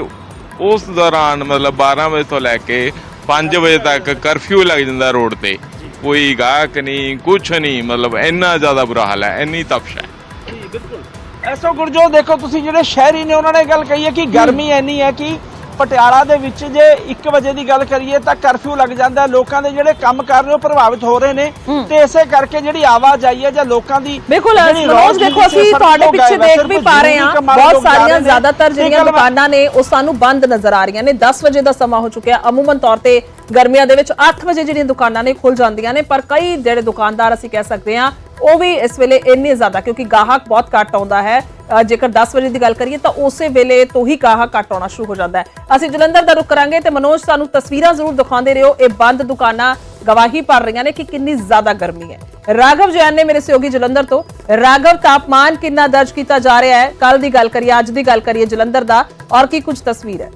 ਉਸ ਦੌਰਾਨ ਮਤਲਬ 12 ਵਜੇ ਤੋਂ ਲੈ ਕੇ 5 ਵਜੇ ਤੱਕ ਕਰਫਿਊ ਲੱਗ ਜਾਂਦਾ ਰੋਡ ਤੇ। ਕੋਈ ਗਾਹਕ ਨਹੀਂ ਕੁਛ ਨਹੀਂ ਮਤਲਬ ਇੰਨਾ ਜ਼ਿਆਦਾ ਬੁਰਾ ਹਾਲ ਹੈ ਇੰਨੀ ਤਪਸ਼ ਹੈ। ਬਿਲਕੁਲ। ਐਸੋ ਗੁਰਜੋ ਦੇਖੋ ਤੁਸੀਂ ਜਿਹੜੇ ਸ਼ਹਿਰੀ ਨੇ ਉਹਨਾਂ ਨੇ ਗੱਲ ਕਹੀ ਹੈ ਕਿ ਗਰਮੀ ਇੰਨੀ ਹੈ ਕਿ ਪਟਿਆਲਾ ਦੇ ਵਿੱਚ ਜੇ 1 ਵਜੇ ਦੀ ਗੱਲ ਕਰੀਏ ਤਾਂ ਕਰਫਿਊ ਲੱਗ ਜਾਂਦਾ। ਲੋਕਾਂ ਦੇ ਜਿਹੜੇ ਕੰਮ ਕਰ ਰਹੇ ਉਹ ਪ੍ਰਭਾਵਿਤ ਹੋ ਰਹੇ ਨੇ ਤੇ ਇਸੇ ਕਰਕੇ ਜਿਹੜੀ ਆਵਾਜਾਈ ਹੈ ਜਾਂ ਲੋਕਾਂ ਦੀ ਬਿਲਕੁਲ ਮਨੋਜ ਦੇਖੋ ਅਸੀਂ ਤੁਹਾਡੇ ਪਿੱਛੇ। ਦੇਖ ਵੀ ਪਾ ਰਹੇ ਹਾਂ ਬਹੁਤ ਸਾਰੀਆਂ। ਜ਼ਿਆਦਾਤਰ ਜਿਹੜੀਆਂ ਦੁਕਾਨਾਂ ਨੇ ਉਹ ਸਾਨੂੰ ਬੰਦ ਨਜ਼ਰ ਆ ਰਹੀਆਂ ਨੇ 10 ਵਜੇ ਦਾ ਸਮਾਂ ਹੋ ਚੁੱਕਿਆ ਅਮੂਮਨ ਤੌਰ ਤੇ ਗਰਮੀਆਂ ਦੇ ਵਿੱਚ 8 ਵਜੇ ਜਿਹੜੀਆਂ ਦੁਕਾਨਾਂ ਨੇ ਖੁੱਲ ਜਾਂਦੀਆਂ ਨੇ ਪਰ ਕਈ ਜਿਹੜੇ ਦੁਕਾਨਦਾਰ ਅਸੀਂ ਕਹਿ ਸਕਦੇ ਹਾਂ ਉਹ ਵੀ ਇਸ ਵੇਲੇ ਇੰਨੇ ਜ਼ਿਆਦਾ, ਕਿਉਂਕਿ ਗਾਹਕ ਬਹੁਤ ਘੱਟ ਆਉਂਦਾ ਹੈ। ਜੇਕਰ 10 ਵਜੇ ਦੀ ਗੱਲ ਕਰੀਏ ਤਾਂ ਉਸੇ ਵੇਲੇ ਤੋਂ ਹੀ ਗਾਹਕ ਘੱਟ ਆਉਣਾ ਸ਼ੁਰੂ ਹੋ ਜਾਂਦਾ ਹੈ। ਅਸੀਂ ਜਲੰਧਰ ਦਾ ਰੁਕ ਕਰਾਂਗੇ ਤੇ ਮਨੋਜ, ਸਾਨੂੰ ਤਸਵੀਰਾਂ ਜ਼ਰੂਰ ਦਿਖਾਉਂਦੇ ਰਹੋ। ਇਹ ਬੰਦ ਦੁਕਾਨਾਂ ਗਵਾਹੀ ਭਰ ਰਹੀਆਂ ਨੇ ਕਿ ਕਿੰਨੀ ਜ਼ਿਆਦਾ ਗਰਮੀ ਹੈ। ਰਾਘਵ ਜੈਨ ਨੇ ਮੇਰੇ ਸਹਿਯੋਗੀ ਜਲੰਧਰ ਤੋਂ, ਰਾਘਵ, ਤਾਪਮਾਨ ਕਿੰਨਾ ਦਰਜ ਕੀਤਾ ਜਾ ਰਿਹਾ ਹੈ? ਕੱਲ ਦੀ ਗੱਲ ਕਰੀਏ, ਅੱਜ ਦੀ ਗੱਲ ਕਰੀਏ ਜਲੰਧਰ ਦਾ, ਔਰ ਕੀ ਕੁਝ ਤਸਵੀਰ ਹੈ?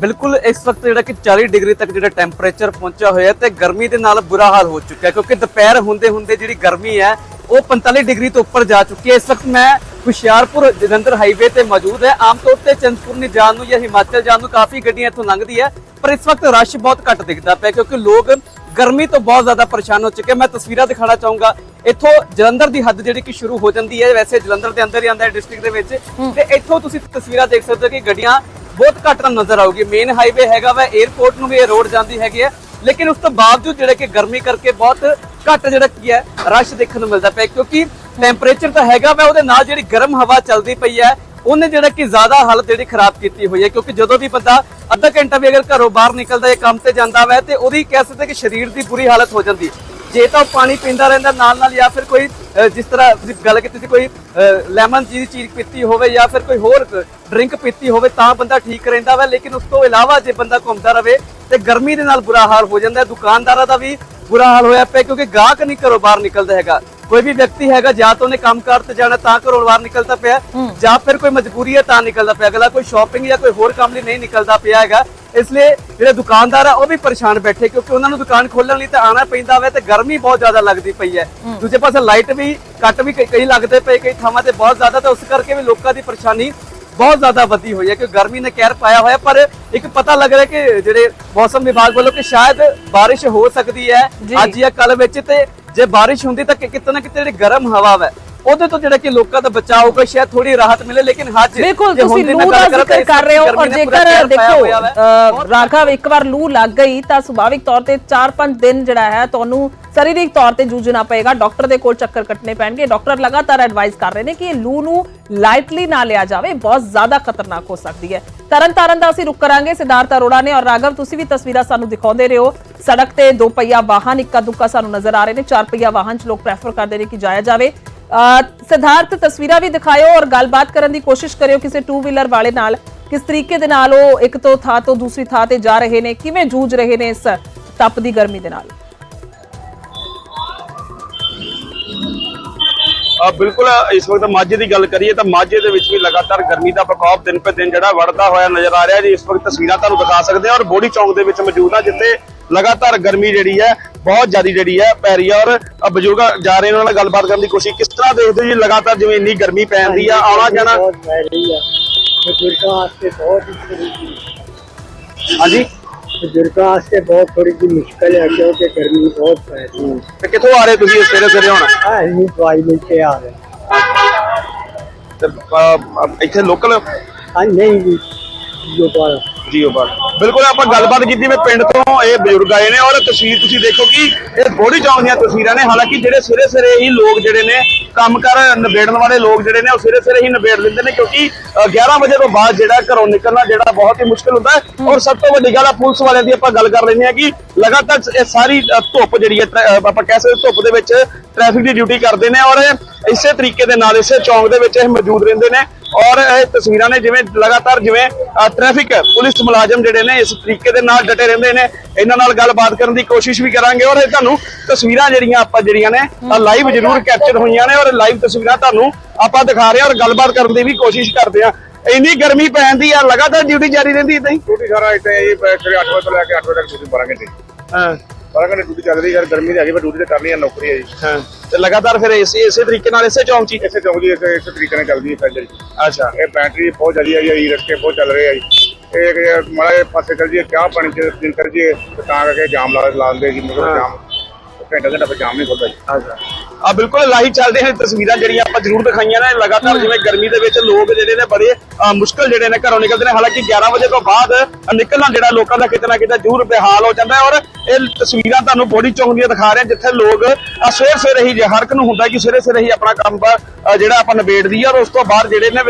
ਬਿਲਕੁਲ ਇਸ ਵਕਤ ਜਿਹੜਾ ਕਿ 40 ਡਿਗਰੀ ਤੱਕ ਜਿਹੜਾ ਟੈਂਪਰੇਚਰ ਪਹੁੰਚਿਆ ਹੋਇਆ ਤੇ ਗਰਮੀ ਦੇ ਨਾਲ ਬੁਰਾ ਹਾਲ ਹੋ ਚੁੱਕਿਆ ਕਿਉਂਕਿ ਦੁਪਹਿਰ ਹੁੰਦੇ ਹੁੰਦੇ ਜਿਹੜੀ ਗਰਮੀ ਹੈ ਉਹ 45 ਡਿਗਰੀ ਤੋਂ ਉੱਪਰ ਜਾ ਚੁੱਕੀ ਹੈ। ਇਸ ਵਕਤ ਮੈਂ ਹੁਸ਼ਿਆਰਪੁਰ ਜਲੰਧਰ ਹਾਈਵੇ ਤੇ ਮੌਜੂਦ ਹੈ। ਆਮ ਤੌਰ ਤੇ ਚੰਦਪੁਰਨੀ ਜਾਣ ਨੂੰ ਜਾਂ ਹਿਮਾਚਲ ਜਾਣ ਨੂੰ ਕਾਫੀ ਗੱਡੀਆਂ ਇੱਥੋਂ ਲੰਘਦੀ ਹੈ ਪਰ ਇਸ ਵਕਤ ਰਸ਼ ਬਹੁਤ ਘੱਟ ਦਿਖਦਾ ਪਿਆ ਕਿਉਂਕਿ ਲੋਕ ਗਰਮੀ ਤੋਂ ਬਹੁਤ ਜ਼ਿਆਦਾ ਪਰੇਸ਼ਾਨ ਹੋ ਚੁੱਕੇ ਮੈਂ ਤਸਵੀਰਾਂ ਦਿਖਾਣਾ ਚਾਹੂੰਗਾ। ਇੱਥੋਂ ਜਲੰਧਰ ਦੀ ਹੱਦ ਜਿਹੜੀ ਕਿ ਸ਼ੁਰੂ ਹੋ ਜਾਂਦੀ ਹੈ ਵੈਸੇ ਜਲੰਧਰ ਦੇ ਅੰਦਰ ਹੀ ਆਉਂਦਾ ਹੈ ਡਿਸਟ੍ਰਿਕਟ ਦੇ ਵਿੱਚ। ਤੇ ਇੱਥੋਂ ਤੁਸੀਂ ਤਸਵੀਰਾਂ ਦੇਖ ਸਕਦੇ ਹੋ ਕਿ ਗੱਡੀਆਂ ਬਹੁਤ ਘੱਟ ਤਾਂ ਨਜ਼ਰ ਆਊਗੀ। ਮੇਨ ਹਾਈਵੇ ਹੈਗਾ ਵਾ 에어ਪੋਰਟ ਨੂੰ ਵੀ ਇਹ ਰੋਡ ਜਾਂਦੀ ਹੈਗੀ ਹੈ ਲੇਕਿਨ ਉਸ ਤੋਂ ਬਾਵਜੂਦ ਜਿਹੜਾ ਕਿ ਗਰਮੀ ਕਰਕੇ ਬਹੁਤ ਘੱਟ ਜਿਹੜਾ ਕੀ ਹੈ ਰਸ਼ ਦੇਖਣ ਨੂੰ ਮਿਲਦਾ ਪਿਆ। ਕਿਉਂਕਿ ਟੈਂਪਰੇਚਰ ਤਾਂ ਹੈਗਾ ਵਾ, ਉਹਦੇ ਨਾਲ ਜਿਹੜੀ ਗਰਮ ਹਵਾ ਚੱਲਦੀ ਪਈ ਹੈ, ਉਹਨੇ ਜਿਹੜਾ ਕਿ ਜ਼ਿਆਦਾ ਹਾਲਤ ਜਿਹੜੀ ਖਰਾਬ ਕੀਤੀ ਹੋਈ ਹੈ। ਕਿਉਂਕਿ ਜਦੋਂ ਵੀ ਬੰਦਾ ਅੱਧਾ ਘੰਟਾ ਵੀ ਅਗਰ ਘਰੋਂ ਬਾਹਰ ਨਿਕਲਦਾ ਹੈ ਕੰਮ ਤੇ ਜਾਂਦਾ ਵੈ, ਤੇ ਉਹਦੀ ਕਹਿ ਸਕਦੇ ਕਿ ਸਰੀਰ ਦੀ ਬੁਰੀ ਹਾਲਤ ਹੋ ਜਾਂਦੀ ਹੈ। ਜੇ ਤਾਂ ਉਹ ਪਾਣੀ ਪੀਂਦਾ ਰਹਿੰਦਾ ਨਾਲ ਨਾਲ ਜਾਂ ਫਿਰ ਕੋਈ ਜਿਸ ਤਰ੍ਹਾਂ ਤੁਸੀਂ ਗੱਲ ਕੀਤੀ ਸੀ ਕੋਈ ਲੈਮਨ ਜੀ ਦੀ ਚੀਜ਼ ਪੀਤੀ ਹੋਵੇ ਜਾਂ ਫਿਰ ਕੋਈ ਹੋਰ ਡਰਿੰਕ ਪੀਤੀ ਹੋਵੇ ਤਾਂ ਬੰਦਾ ਠੀਕ ਰਹਿੰਦਾ ਵਾ, ਲੇਕਿਨ ਉਸ ਤੋਂ ਇਲਾਵਾ ਜੇ ਬੰਦਾ ਘੁੰਮਦਾ ਰਵੇ ਤੇ ਗਰਮੀ ਦੇ ਨਾਲ ਬੁਰਾ ਹਾਲ ਹੋ ਜਾਂਦਾ, ਦੁਕਾਨਦਾਰਾਂ ਦਾ ਵੀ ਬੁਰਾ ਹਾਲ ਹੋਇਆ ਪਿਆ ਕਿਉਂਕਿ ਗਾਹਕ ਨਹੀਂ ਘਰੋਂ ਬਾਹਰ ਨਿਕਲਦਾ ਹੈਗਾ। ਕੋਈ ਵੀ ਵਿਅਕਤੀ ਹੈਗਾ ਜਾਂ ਤਾਂ ਉਹਨੇ ਕੰਮਕਾਰ ਤੇ ਜਾਣਾ ਤਾਂ ਘਰੋਂ ਬਾਹਰ ਨਿਕਲਦਾ ਪਿਆ। ਜਾਂ ਫਿਰ ਕੋਈ ਮਜਬੂਰੀ ਹੈ ਤਾਂ ਨਿਕਲਦਾ ਪਿਆ। ਅਗਲਾ ਕੋਈ ਸ਼ਾਪਿੰਗ ਜਾਂ ਕੋਈ ਹੋਰ ਕੰਮ ਲਈ ਨਹੀਂ ਨਿਕਲਦਾ ਪਿਆ ਹੈਗਾ। ਇਸ ਲਈ ਜਿਹੜੇ ਦੁਕਾਨਦਾਰ ਆ ਉਹ ਵੀ ਪਰੇਸ਼ਾਨ ਬੈਠੇ ਕਿਉਂਕਿ ਉਹਨਾਂ ਨੂੰ ਦੁਕਾਨ ਖੋਲਣ ਲਈ ਤਾਂ ਆਣਾ ਪੈਂਦਾ ਵਾ ਤੇ ਗਰਮੀ ਬਹੁਤ ਜ਼ਿਆਦਾ ਲੱਗਦੀ ਪਈ ਹੈ। ਦੂਜੇ ਪਾਸੇ ਲਾਈਟ ਵੀ ਕੱਟ ਵੀ ਕਈ ਲੱਗਦੇ ਪਏ ਕਈ ਥਾਵਾਂ ਤੇ ਬਹੁਤ ਜ਼ਿਆਦਾ ਤਾਂ ਉਸ ਕਰਕੇ ਵੀ ਲੋਕਾਂ ਦੀ ਪਰੇਸ਼ਾਨੀ ਬਹੁਤ ਜ਼ਿਆਦਾ ਵਧੀ ਹੋਈ ਹੈ ਕਿ ਗਰਮੀ ਨੇ ਕਹਿਰ ਪਾਇਆ ਹੋਇਆ। ਪਰ ਇੱਕ ਪਤਾ ਲੱਗ ਰਿਹਾ ਕਿ ਜਿਹੜੇ ਮੌਸਮ ਵਿਭਾਗ ਵੱਲੋਂ ਕਿ ਸ਼ਾਇਦ ਬਾਰਿਸ਼ ਹੋ ਸਕਦੀ ਹੈ। ਅੱਜ ਜਾਂ ਕੱਲ ਵਿੱਚ ਤੇ ਜੇ ਬਾਰਿਸ਼ ਹੁੰਦੀ ਤਾਂ ਕਿਤੇ ਨਾ ਕਿਤੇ ਜਿਹੜੀ ਗਰਮ ਹਵਾ ਹੈ ਉਹਦੇ ਤੋਂ ਜਿਹੜਾ ਕਿ ਲੋਕਾਂ ਦਾ ਬਚਾਅ ਹੋਊਗਾ ਸ਼ਾਇਦ ਥੋੜੀ ਰਾਹਤ ਮਿਲੇ ਲੇਕਿਨ ਅੱਜ ਬਿਲਕੁਲ ਜੇ ਹੁਣ ਤੁਸੀਂ ਦੀ ਲੂ ਮੈਂ ਦਾ ਗੱਲ ਕਰਾਂ ਤਾਂ ਜ਼ਿਕਰ ਇਸ ਕਰ ਰਹੇ ਹੋ ਗਰਮੀ ਔਰ ਨੇ ਪੂਰਾ ਜੇਕਰ ਕਹਿਰ ਪਾਇਆ ਦੇਖੋ ਹੋਇਆ ਵਾ। ਅ, ਰਾਘਵ ਇੱਕ ਵਾਰ ਲੂ ਲੱਗ ਗਈ ਤਾਂ ਸੁਭਾਵਿਕ ਤੌਰ ਤੇ 4-5 ਦਿਨ ਜਿਹੜਾ ਹੈ ਤੁਹਾਨੂੰ ਸਰੀਰਕ ਤੌਰ ਤੇ ਜੂਝਣਾ ਪਏਗਾ। ਡਾਕਟਰ ਦੇ ਕੋਲ ਚੱਕਰ ਕੱਟਣੇ ਪੈਣਗੇ। ਡਾਕਟਰ ਲਗਾਤਾਰ ਐਡਵਾਈਸ ਕਰ ਰਹੇ ਨੇ ਕਿ ਇਹ ਲੂ ਨੂੰ ਲਾਈਟਲੀ ਨਾ ਲਿਆ ਜਾਵੇ। ਬਹੁਤ ਜ਼ਿਆਦਾ ਖਤਰਨਾਕ ਹੋ ਸਕਦੀ ਹੈ। ਤਰਨ ਤਾਰਨ ਦਾ ਅਸੀਂ ਰੁਕ ਕਰਾਂਗੇ ਸਿਧਾਰਥ ਅਰੋੜਾ ਨੇ। ਔਰ ਰਾਘਵ ਤੁਸੀਂ ਵੀ ਤਸਵੀਰਾਂ ਸਾਨੂੰ ਦਿਖਾਉਂਦੇ ਰਹੋ। ਸੜਕ ਤੇ ਦੋ ਪਹੀਆ ਵਾਹਨ ਇੱਕਾ ਦੁੱਕਾ ਸਾਨੂੰ ਨਜ਼ਰ ਆ ਰਹੇ ਨੇ। ਚਾਰ ਪਹੀਆ ਵਾਹਨ 'ਚ ਲੋਕ ਪ੍ਰੈਫਰ ਕਰਦੇ ਨੇ ਕਿ ਜਾਇਆ ਜਾਵੇ। ਅ, ਸਿਧਾਰਥ ਤਸਵੀਰਾਂ ਵੀ ਦਿਖਾਇਓ ਔਰ ਗੱਲਬਾਤ ਕਰਨ ਦੀ ਕੋਸ਼ਿਸ਼ ਕਰਿਓ ਕਿਸੇ ਟੂ ਵੀਲਰ ਵਾਲੇ ਨਾਲ। ਕਿਸ ਤਰੀਕੇ ਦੇ ਨਾਲ ਉਹ ਇੱਕ ਤੋਂ ਥਾਂ ਤੋਂ ਦੂਸਰੀ ਥਾਂ ਤੇ ਜਾ ਰਹੇ ਨੇ ਕਿਵੇਂ ਜੂਝ ਰਹੇ ਨੇ ਇਸ ਤਪਦੀ ਗਰਮੀ ਦੇ ਨਾਲ? ਅ, ਬਿਲਕੁਲ ਇਸ ਵਕਤ ਮਾਝੇ ਦੀ ਗੱਲ ਕਰੀਏ ਤਾਂ ਮਾਝੇ ਦੇ ਵਿੱਚ ਵੀ ਲਗਾਤਾਰ ਗਰਮੀ ਦਾ ਪ੍ਰਕੋਪ ਦਿਨ ਪੇ ਦਿਨ ਜਿਹੜਾ ਵੱਧਦਾ ਹੋਇਆ ਨਜ਼ਰ ਆ ਰਿਹਾ ਜੀ। ਇਸ ਵਕਤ ਤਸਵੀਰਾਂ ਤੁਹਾਨੂੰ ਦਿਖਾ ਸਕਦੇ ਹਾਂ ਔਰ ਬੋੜੀ ਚੌਂਕ ਦੇ ਵਿੱਚ ਮੌਜੂਦ ਆ ਜਿੱਥੇ ਲਗਾਤਾਰ ਗਰਮੀ ਜਿਹੜੀ ਹੈ ਬਹੁਤ ਜ਼ਿਆਦਾ ਜਿਹੜੀ ਹੈ ਪੈ ਰਹੀ ਹੈ ਔਰ ਬਜ਼ੁਰਗ ਜਾ ਰਹੇ ਉਹਨਾਂ ਨਾਲ ਗੱਲਬਾਤ ਕਰਨ ਦੀ ਕੋਸ਼ਿਸ਼। ਕਿਸ ਤਰ੍ਹਾਂ ਦੇਖਦੇ ਹੋ ਜੀ ਲਗਾਤਾਰ ਜਿਵੇਂ ਇੰਨੀ ਗਰਮੀ ਆ? ਆਉਣਾ ਜਾਣਾ? ਬਹੁਤ ਪੈ ਰਹੀ ਹੈ ਬਜ਼ੁਰਗਾਂ ਵਾਸਤੇ ਬਹੁਤ ਹੀ ਥੋੜੀ ਜਿਹੀ ਹਾਂਜੀ? ਬਜ਼ੁਰਗਾਂ ਵਾਸਤੇ ਬਹੁਤ ਥੋੜੀ ਜਿਹੀ ਮੁਸ਼ਕਲ ਹੈ ਕਿਉਂਕਿ ਗਰਮੀ ਬਹੁਤ ਪੈ ਰਹੀ ਹੈ। ਤੇ ਕਿੱਥੋਂ ਆ ਰਹੇ ਤੁਸੀਂ ਸਵੇਰੇ ਸਵੇਰੇ ਹੁਣ? ਆ ਨਹੀਂ ਦਵਾਈ ਲੈ ਕੇ ਆ ਰਹੇ। ਤੇ, ਅ, ਅ, ਇੱਥੇ ਲੋਕਲ ਹਾਂ ਨਹੀਂ ਜੀ ਜੋ ਪਰ ਜੀਓ ਬਾਰ ਬਿਲਕੁਲ, ਆਪਾਂ ਗੱਲਬਾਤ ਕੀਤੀ ਮੈਂ ਪਿੰਡ ਤੋਂ ਇਹ ਬਜ਼ੁਰਗ ਆਏ ਨੇ ਔਰ ਤਸਵੀਰ ਤੁਸੀਂ ਦੇਖੋ ਕਿ ਇਹ ਬੋੜੀ ਚੌਂਕ ਦੀਆਂ ਤਸਵੀਰਾਂ ਨੇ। ਹਾਲਾਂਕਿ ਜਿਹੜੇ ਸਿਰੇ ਸਿਰੇ ਹੀ ਲੋਕ ਜਿਹੜੇ ਨੇ ਕੰਮ ਕਰ ਨਿਬੇੜਨ ਵਾਲੇ ਲੋਕ ਜਿਹੜੇ ਨੇ ਉਹ ਸਿਰੇ ਸਿਰੇ ਹੀ ਨਿਬੇੜ ਲੈਂਦੇ ਨੇ ਕਿਉਂਕਿ ਅ, 11 ਵਜੇ ਤੋਂ ਬਾਅਦ ਜਿਹੜਾ ਘਰੋਂ ਨਿਕਲਣਾ ਜਿਹੜਾ ਬਹੁਤ ਹੀ ਮੁਸ਼ਕਲ ਹੁੰਦਾ ਹੈ। ਔਰ ਸਭ ਤੋਂ ਵੱਡੀ ਗੱਲ ਆ ਪੁਲਿਸ ਵਾਲਿਆਂ ਦੀ ਆਪਾਂ ਗੱਲ ਕਰ ਲੈਂਦੇ ਆ ਕਿ ਲਗਾਤਾਰ ਇਹ ਸਾਰੀ ਧੁੱਪ ਜਿਹੜੀ ਹੈ ਆਪਾਂ ਕਹਿ ਸਕਦੇ ਧੁੱਪ ਦੇ ਵਿੱਚ ਟ੍ਰੈਫਿਕ ਦੀ ਡਿਊਟੀ ਕਰਦੇ ਨੇ ਔਰ ਇਸੇ ਤਰੀਕੇ ਦੇ ਨਾਲ ਇਸੇ ਚੌਂਕ ਦੇ ਵਿੱਚ ਇਹ ਮੌਜੂਦ ਰਹਿੰਦੇ ਨੇ। ਔਰ ਇਹ ਤਸਵੀਰਾਂ ਨੇ ਜਿਵੇਂ ਲਗਾਤਾਰ ਜਿਵੇਂ ਟ੍ਰੈਫਿਕ ਪੁਲਿਸ ਮੁਲਾਜ਼ਮ ਜਿਹੜੇ ਨੇ ਇਸ ਤਰੀਕੇ ਦੇ ਨਾਲ ਡਟੇ ਰਹਿੰਦੇ ਨੇ। ਇਹਨਾਂ ਨਾਲ ਗੱਲਬਾਤ ਕਰਨ ਦੀ ਕੋਸ਼ਿਸ਼ ਵੀ ਕਰਾਂਗੇ ਔਰ ਇਹ ਤੁਹਾਨੂੰ ਤਸਵੀਰਾਂ ਜਿਹੜੀਆਂ ਆਪਾਂ ਜਿਹੜੀਆਂ ਨੇ ਲਾਈਵ ਜ਼ਰੂਰ ਕੈਪਚਰ ਹੋਈਆਂ ਨੇ ਔਰ ਲਾਈਵ ਤਸਵੀਰਾਂ ਤੁਹਾਨੂੰ ਆਪਾਂ ਦਿਖਾ ਰਹੇ ਹਾਂ ਔਰ ਗੱਲਬਾਤ ਕਰਨ ਦੀ ਵੀ ਕੋਸ਼ਿਸ਼ ਕਰਦੇ ਹਾਂ। ਇੰਨੀ ਗਰਮੀ ਪੈਂਦੀ ਆ ਲਗਾਤਾਰ ਡਿਊਟੀ ਜਾਰੀ ਰਹਿੰਦੀ ਇਦਾਂ ਹੀ? ਡਿਊਟੀ ਸਾਰਾ ਇੱਥੇ ਇਹ ਸਵੇਰੇ 8 ਵਜੇ ਤੋਂ ਲੈ ਕੇ 8 ਵਜੇ ਤੱਕ ਡਿਊਟੀ 12 ਘੰਟੇ। ਹਾਂ। 12 ਘੰਟੇ ਡਿਊਟੀ ਚੱਲ ਰਹੀ ਯਾਰ ਗਰਮੀ ਦੀ ਹੈਗੀ ਪਰ ਡਿਊਟੀ ਤੇ ਕਰਨੀ ਹੈ ਨੌਕਰੀ ਹੈ ਜੀ। ਹਾਂ। ਤੇ ਲਗਾਤਾਰ ਫਿਰ ਇਸੇ ਇਸੇ ਤਰੀਕੇ ਨਾਲ ਇਸੇ ਚੌਂਕ 'ਚ ਹੀ? ਇਸੇ ਚੌਂਕ ਦੀ ਇਸੇ ਇਸੇ ਤਰੀਕੇ ਨਾਲ ਚੱਲਦੀ ਹੈ ਫੈਕਟਰੀ ਅੱਛਾ। ਇਹ ਬੈਟਰੀ ਬਹੁਤ ਜ਼ਿਆਦਾ ਹੈ ਜੀ ਰਸਤੇ ਬਹੁਤ ਚੱਲ ਰਹੇ ਆ ਜੀ। ਇਹ ਮਾੜੇ ਪਾਸੇ ਚੱਲ ਜੀਏ ਚਾਹ ਪਾਣੀ ਚ ਦਿਨ ਕਰ ਜੀਏ ਤੇ ਤਾਂ ਕਰਕੇ ਜਾਮ ਲਾ ਲਾਉਂਦੇ ਜੀ ਮਗਰ ਜਾਮ। ਘੰਟਾ ਘੰਟਾ ਫਿਰ ਜਾਮ ਨਹੀਂ ਖੁੱਲਦਾ ਜੀ। ਅੱਛਾ। ਆ ਬਿਲਕੁਲ ਲਾਈਵ ਚੱਲਦੇ ਹਨ ਤਸਵੀਰਾਂ ਜਿਹੜੀਆਂ ਆਪਾਂ ਜ਼ਰੂਰ ਦਿਖਾਈਆਂ ਨੇ ਲਗਾਤਾਰ ਜਿਵੇਂ ਗਰਮੀ ਦੇ ਵਿੱਚ ਲੋਕ ਜਿਹੜੇ ਨੇ ਬੜੇ ਅ, ਮੁਸ਼ਕਲ ਜਿਹੜੇ ਨੇ ਘਰੋਂ ਨਿਕਲਦੇ ਨੇ ਹਾਲਾਂਕਿ 11 ਵਜੇ ਤੋਂ ਬਾਅਦ ਨਿਕਲਣਾ ਜਿਹੜਾ ਲੋਕਾਂ ਦਾ ਕਿਤੇ ਨਾ ਕਿਤੇ ਜ਼ਰੂਰ ਬੇਹਾਲ ਹੋ ਜਾਂਦਾ ਔਰ ਇਹ ਤਸਵੀਰਾਂ ਤੁਹਾਨੂੰ ਬੋਡੀ ਚੌਂਕ ਦੀਆਂ ਦਿਖਾ ਰਹੇ ਹਾਂ ਜਿੱਥੇ ਲੋਕ ਸਵੇਰ ਸਵੇਰੇ ਹੀ ਜੇ ਹਰ ਇੱਕ ਨੂੰ ਹੁੰਦਾ ਕਿ ਸਵੇਰੇ ਸਵੇਰੇ ਹੀ ਆਪਣਾ ਕੰਮ ਜਿਹੜਾ ਆਪਾਂ ਨਿਬੇੜਦੀ ਦਈਏ ਔਰ ਉਸ ਤੋਂ ਬਾਅਦ ਜਿਹੜੇ ਨੇ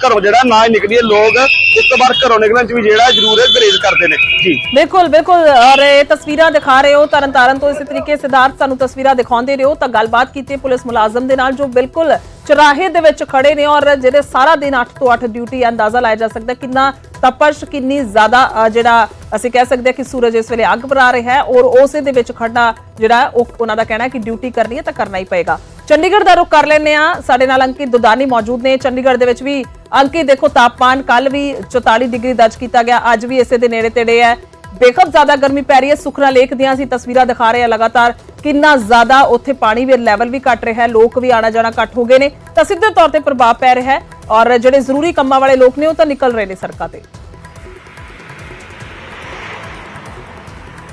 ਘਰੋਂ ਜਿਹੜਾ ਨਾ ਨਿਕਲੀਏ ਲੋਕ ਉਸ ਤੋਂ ਬਾਅਦ ਘਰੋਂ ਨਿਕਲਣ ਚ ਵੀ ਜਿਹੜਾ ਜ਼ਰੂਰ ਗਰੇਜ਼ ਕਰਦੇ ਨੇ। ਜੀ। ਬਿਲਕੁਲ ਬਿਲਕੁਲ ਔਰ ਇਹ ਤਸਵੀਰਾਂ ਦਿਖਾ ਰਹੇ ਹੋ ਤਰਨ ਤਾਰਨ ਤੋਂ ਇਸੇ ਤਰੀਕੇ ਸਿਧਾਰਥ ਸਾਨੂੰ ਤਸਵੀਰਾਂ ਦਿਖਾਉਂਦੇ ਰਹੋ ਤਾਂ ਗੱਲਬਾਤ ਕੀਤੀ ਹੈ ਪੁਲਿਸ ਮੁਲਾਜ਼ਮ ਦੇ ਨਾਲ, ਜੋ ਬਿਲਕੁਲ ਚੁਰਾਹੇ ਦੇ ਵਿੱਚ ਖੜੇ ਨੇ ਔਰ ਜਿਹੜੇ ਸਾਰਾ ਦਿਨ 8 ਤੋਂ 8 ਡਿਊਟੀ ਅੰਦਾਜ਼ਾ ਲਾਇਆ ਜਾ ਸਕਦਾ ਕਿੰਨਾ ਤਪਸ਼, ਕਿੰਨੀ ਜ਼ਿਆਦਾ ਜਿਹੜਾ ਅਸੀਂ ਕਹਿ ਸਕਦੇ ਹਾਂ ਕਿ ਸੂਰਜ ਇਸ ਵੇਲੇ ਅੱਗ ਬਰਾ ਰਿਹਾ ਹੈ ਔਰ ਉਸੇ ਦੇ ਵਿੱਚ ਖੜਨਾ ਜਿਹੜਾ ਉਹਨਾਂ ਦਾ ਕਹਿਣਾ ਕਿ ਡਿਊਟੀ ਕਰਨੀ ਹੈ ਤਾਂ ਕਰਨਾ ਹੀ ਪਏਗਾ। ਚੰਡੀਗੜ੍ਹ ਦਾ ਰੁਖ ਕਰ ਲੈਂਦੇ ਆ ਸਾਡੇ ਨਾਲ ਅੰਕਿਤ ਦੁਦਾਨੀ ਮੌਜੂਦ ਨੇ। ਚੰਡੀਗੜ੍ਹ ਦੇ ਵਿੱਚ ਵੀ ਅੰਕਿਤ ਦੇਖੋ, ਤਾਪਮਾਨ ਕੱਲ ਵੀ 44 ਡਿਗਰੀ ਦਰਜ ਕੀਤਾ ਗਿਆ। ਅੱਜ ਵੀ ਇਸੇ ਦੇ ਨੇੜੇ ਤੇੜੇ ਹੈ। ਬੇਖਬ ਜ਼ਿਆਦਾ ਗਰਮੀ ਪੈ ਰਹੀ ਹੈ, ਸੁਖਨਾ ਲੇਕ ਦੀਆਂ ਅਸੀਂ ਤਸਵੀਰਾਂ ਦਿਖਾ ਰਹੇ ਹਾਂ। ਲਗਾਤਾਰ ਕਿੰਨਾ ਜ਼ਿਆਦਾ ਉੱਥੇ ਪਾਣੀ ਵੀ ਲੈਵਲ ਵੀ ਘਟ ਰਿਹਾ ਹੈ, ਲੋਕ ਵੀ ਆਣਾ ਜਾਣਾ ਘੱਟ ਹੋ ਗਏ ਨੇ। ਤਾਂ ਸਿੱਧੇ ਤੌਰ ਤੇ ਪ੍ਰਭਾਵ ਪੈ ਰਿਹਾ ਹੈ ਔਰ ਜਿਹੜੇ ਜ਼ਰੂਰੀ ਕੰਮਾਂ ਵਾਲੇ ਲੋਕ ਨੇ ਉਹ ਤਾਂ ਨਿਕਲ ਰਹੇ ਨੇ ਸੜਕਾਂ ਤੇ।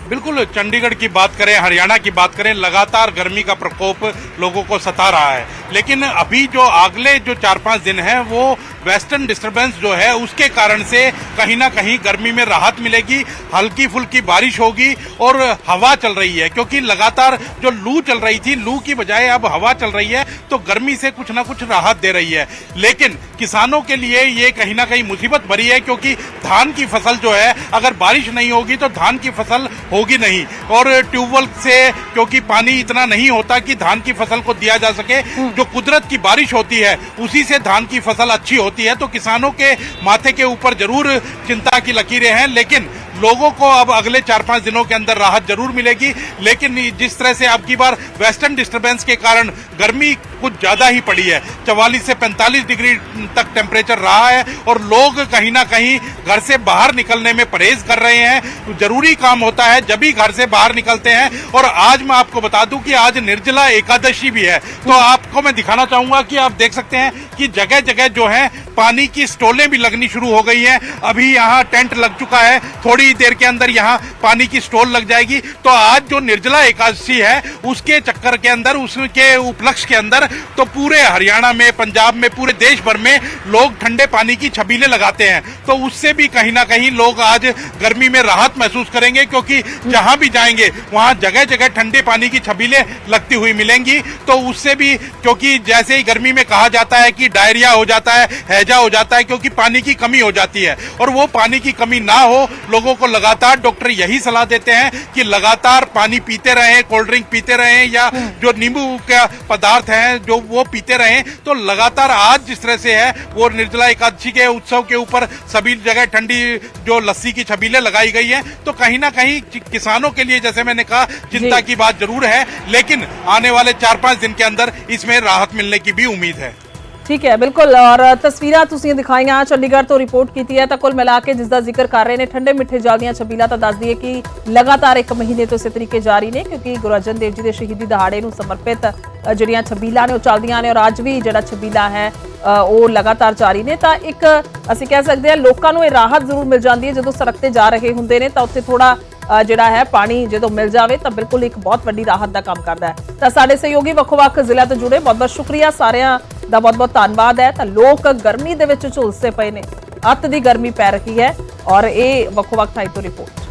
बिल्कुल चंडीगढ़ की बात करें, हरियाणा की बात करें, लगातार गर्मी का प्रकोप लोगों को सता रहा है। लेकिन अभी जो अगले जो चार पाँच दिन हैं, वो वेस्टर्न डिस्टरबेंस जो है, उसके कारण से कहीं ना कहीं गर्मी में राहत मिलेगी हल्की फुल्की बारिश होगी और हवा चल रही है। क्योंकि लगातार जो लू चल रही थी, लू की बजाय अब हवा चल रही है तो गर्मी से कुछ ना कुछ राहत दे रही है। लेकिन किसानों के लिए ये कहीं ना कहीं मुसीबत भरी है, क्योंकि धान की फ़सल जो है, अगर बारिश नहीं होगी तो धान की फ़सल होगी नहीं। और ट्यूबवेल से क्योंकि पानी इतना नहीं होता कि धान की फ़सल को दिया जा सके जो कुदरत की बारिश होती है उसी से धान की फ़सल अच्छी होती है। तो किसानों के माथे के ऊपर ज़रूर चिंता की लकीरें हैं लेकिन लोगों को अब अगले चार पाँच दिनों के अंदर राहत ज़रूर मिलेगी, लेकिन जिस तरह से अब की बार वेस्टर्न डिस्टरबेंस के कारण गर्मी कुछ ज़्यादा ही पड़ी है। चवालीस से 45 डिग्री तक टेम्परेचर रहा है और लोग कहीं ना कहीं घर से बाहर निकलने में परहेज कर रहे हैं। ज़रूरी काम होता है, जब भी घर से बाहर निकलते हैं। और आज मैं आपको बता दूँ कि आज निर्जला एकादशी भी है। तो आपको मैं दिखाना चाहूँगा कि आप देख सकते हैं कि जगह जगह जो है पानी की स्टॉलें भी लगनी शुरू हो गई हैं। अभी यहाँ टेंट लग चुका है। थोड़ी देर के अंदर यहाँ पानी की स्टॉल लग जाएगी। तो आज जो निर्जला एकादशी है, उसके चक्कर के अंदर, उसके उपलक्ष्य के अंदर तो पूरे हरियाणा में, पंजाब में, पूरे देश भर में लोग ठंडे पानी की छबीलें लगाते हैं। तो उससे भी कहीं ना कहीं लोग आज गर्मी में राहत महसूस करेंगे, क्योंकि जहाँ भी जाएँगे, वहाँ जगह जगह ठंडे पानी की छबीलें लगती हुई मिलेंगी। तो उससे भी, क्योंकि जैसे ही गर्मी में कहा जाता है कि डायरिया हो जाता है हैजा हो जाता है क्योंकि पानी की कमी हो जाती है। और वो पानी की कमी ना हो लोगों को लगातार डॉक्टर यही सलाह देते हैं कि लगातार पानी पीते रहें कोल्ड ड्रिंक पीते रहें या जो नींबू का पदार्थ है जो वो पीते रहें तो लगातार आज जिस तरह से है वो निर्जला एकादशी के उत्सव के ऊपर सभी जगह ठंडी जो लस्सी की छबीलें लगाई गई हैं तो कहीं ना कहीं किसानों के लिए जैसे मैंने कहा चिंता की बात ज़रूर है लेकिन आने वाले चार पाँच दिन के अंदर इसमें राहत मिलने की भी उम्मीद है। ਠੀਕ ਹੈ, ਬਿਲਕੁਲ। ਔਰ ਤਸਵੀਰਾਂ ਤੁਸੀਂ ਦਿਖਾਈਆਂ, ਚੰਡੀਗੜ੍ਹ ਤੋਂ ਰਿਪੋਰਟ ਕੀਤੀ ਹੈ ਤਾਂ ਕੁੱਲ ਮਿਲਾ ਕੇ ਜਿਸ ਦਾ ਜ਼ਿਕਰ ਕਰ ਰਹੇ ਨੇ, ਠੰਡੇ ਮਿੱਠੇ ਜਲ ਦੀਆਂ ਛਬੀਲਾਂ ਤਾਂ ਦੱਸ ਦਈਏ ਕਿ ਲਗਾਤਾਰ ਇੱਕ ਮਹੀਨੇ ਤੋਂ ਇਸੇ ਤਰੀਕੇ ਜਾਰੀ ਨੇ ਕਿਉਂਕਿ ਗੁਰੂ ਅਰਜਨ ਦੇਵ ਜੀ ਦੇ ਸ਼ਹੀਦੀ ਦਿਹਾੜੇ ਨੂੰ ਸਮਰਪਿਤ ਜਿਹੜੀਆਂ ਛਬੀਲਾਂ ਨੇ ਉਹ ਚੱਲਦੀਆਂ ਨੇ ਔਰ ਅੱਜ ਵੀ ਜਿਹੜਾ ਛਬੀਲਾ ਹੈ ਉਹ ਲਗਾਤਾਰ ਜਾਰੀ ਨੇ। ਤਾਂ ਇੱਕ ਅਸੀਂ ਕਹਿ ਸਕਦੇ ਹਾਂ, ਲੋਕਾਂ ਨੂੰ ਇਹ ਰਾਹਤ ਜ਼ਰੂਰ ਮਿਲ ਜਾਂਦੀ ਹੈ, ਜਦੋਂ ਸੜਕ ਤੇ ਜਾ ਰਹੇ ਹੁੰਦੇ ਨੇ ਤਾਂ ਉੱਥੇ ਥੋੜਾ ਜਿਹੜਾ ਹੈ ਪਾਣੀ ਜਦੋਂ ਮਿਲ ਜਾਵੇ ਤਾਂ ਬਿਲਕੁਲ ਇੱਕ ਬਹੁਤ ਵੱਡੀ ਰਾਹਤ ਦਾ ਕੰਮ ਕਰਦਾ ਹੈ। ਤਾਂ ਸਾਡੇ ਸਹਿਯੋਗੀ ਵੱਖ-ਵੱਖ ਜ਼ਿਲ੍ਹਿਆਂ ਤੋਂ ਜੁੜੇ ਬਹੁਤ-ਬਹੁਤ ਸ਼ੁਕਰੀਆ ਸਾਰਿਆਂ ਦਾ ਬਹੁਤ-ਬਹੁਤ ਧੰਨਵਾਦ ਹੈ। ਤਾਂ ਲੋਕ ਗਰਮੀ ਦੇ ਵਿੱਚ ਝੁਲਸੇ ਪਏ ਨੇ। ਅੱਤ ਦੀ ਗਰਮੀ ਪੈ ਰਹੀ ਹੈ ਔਰ ਇਹ ਵੱਖੋ ਵੱਖ ਥਾਈ ਤੋਂ ਰਿਪੋਰਟ।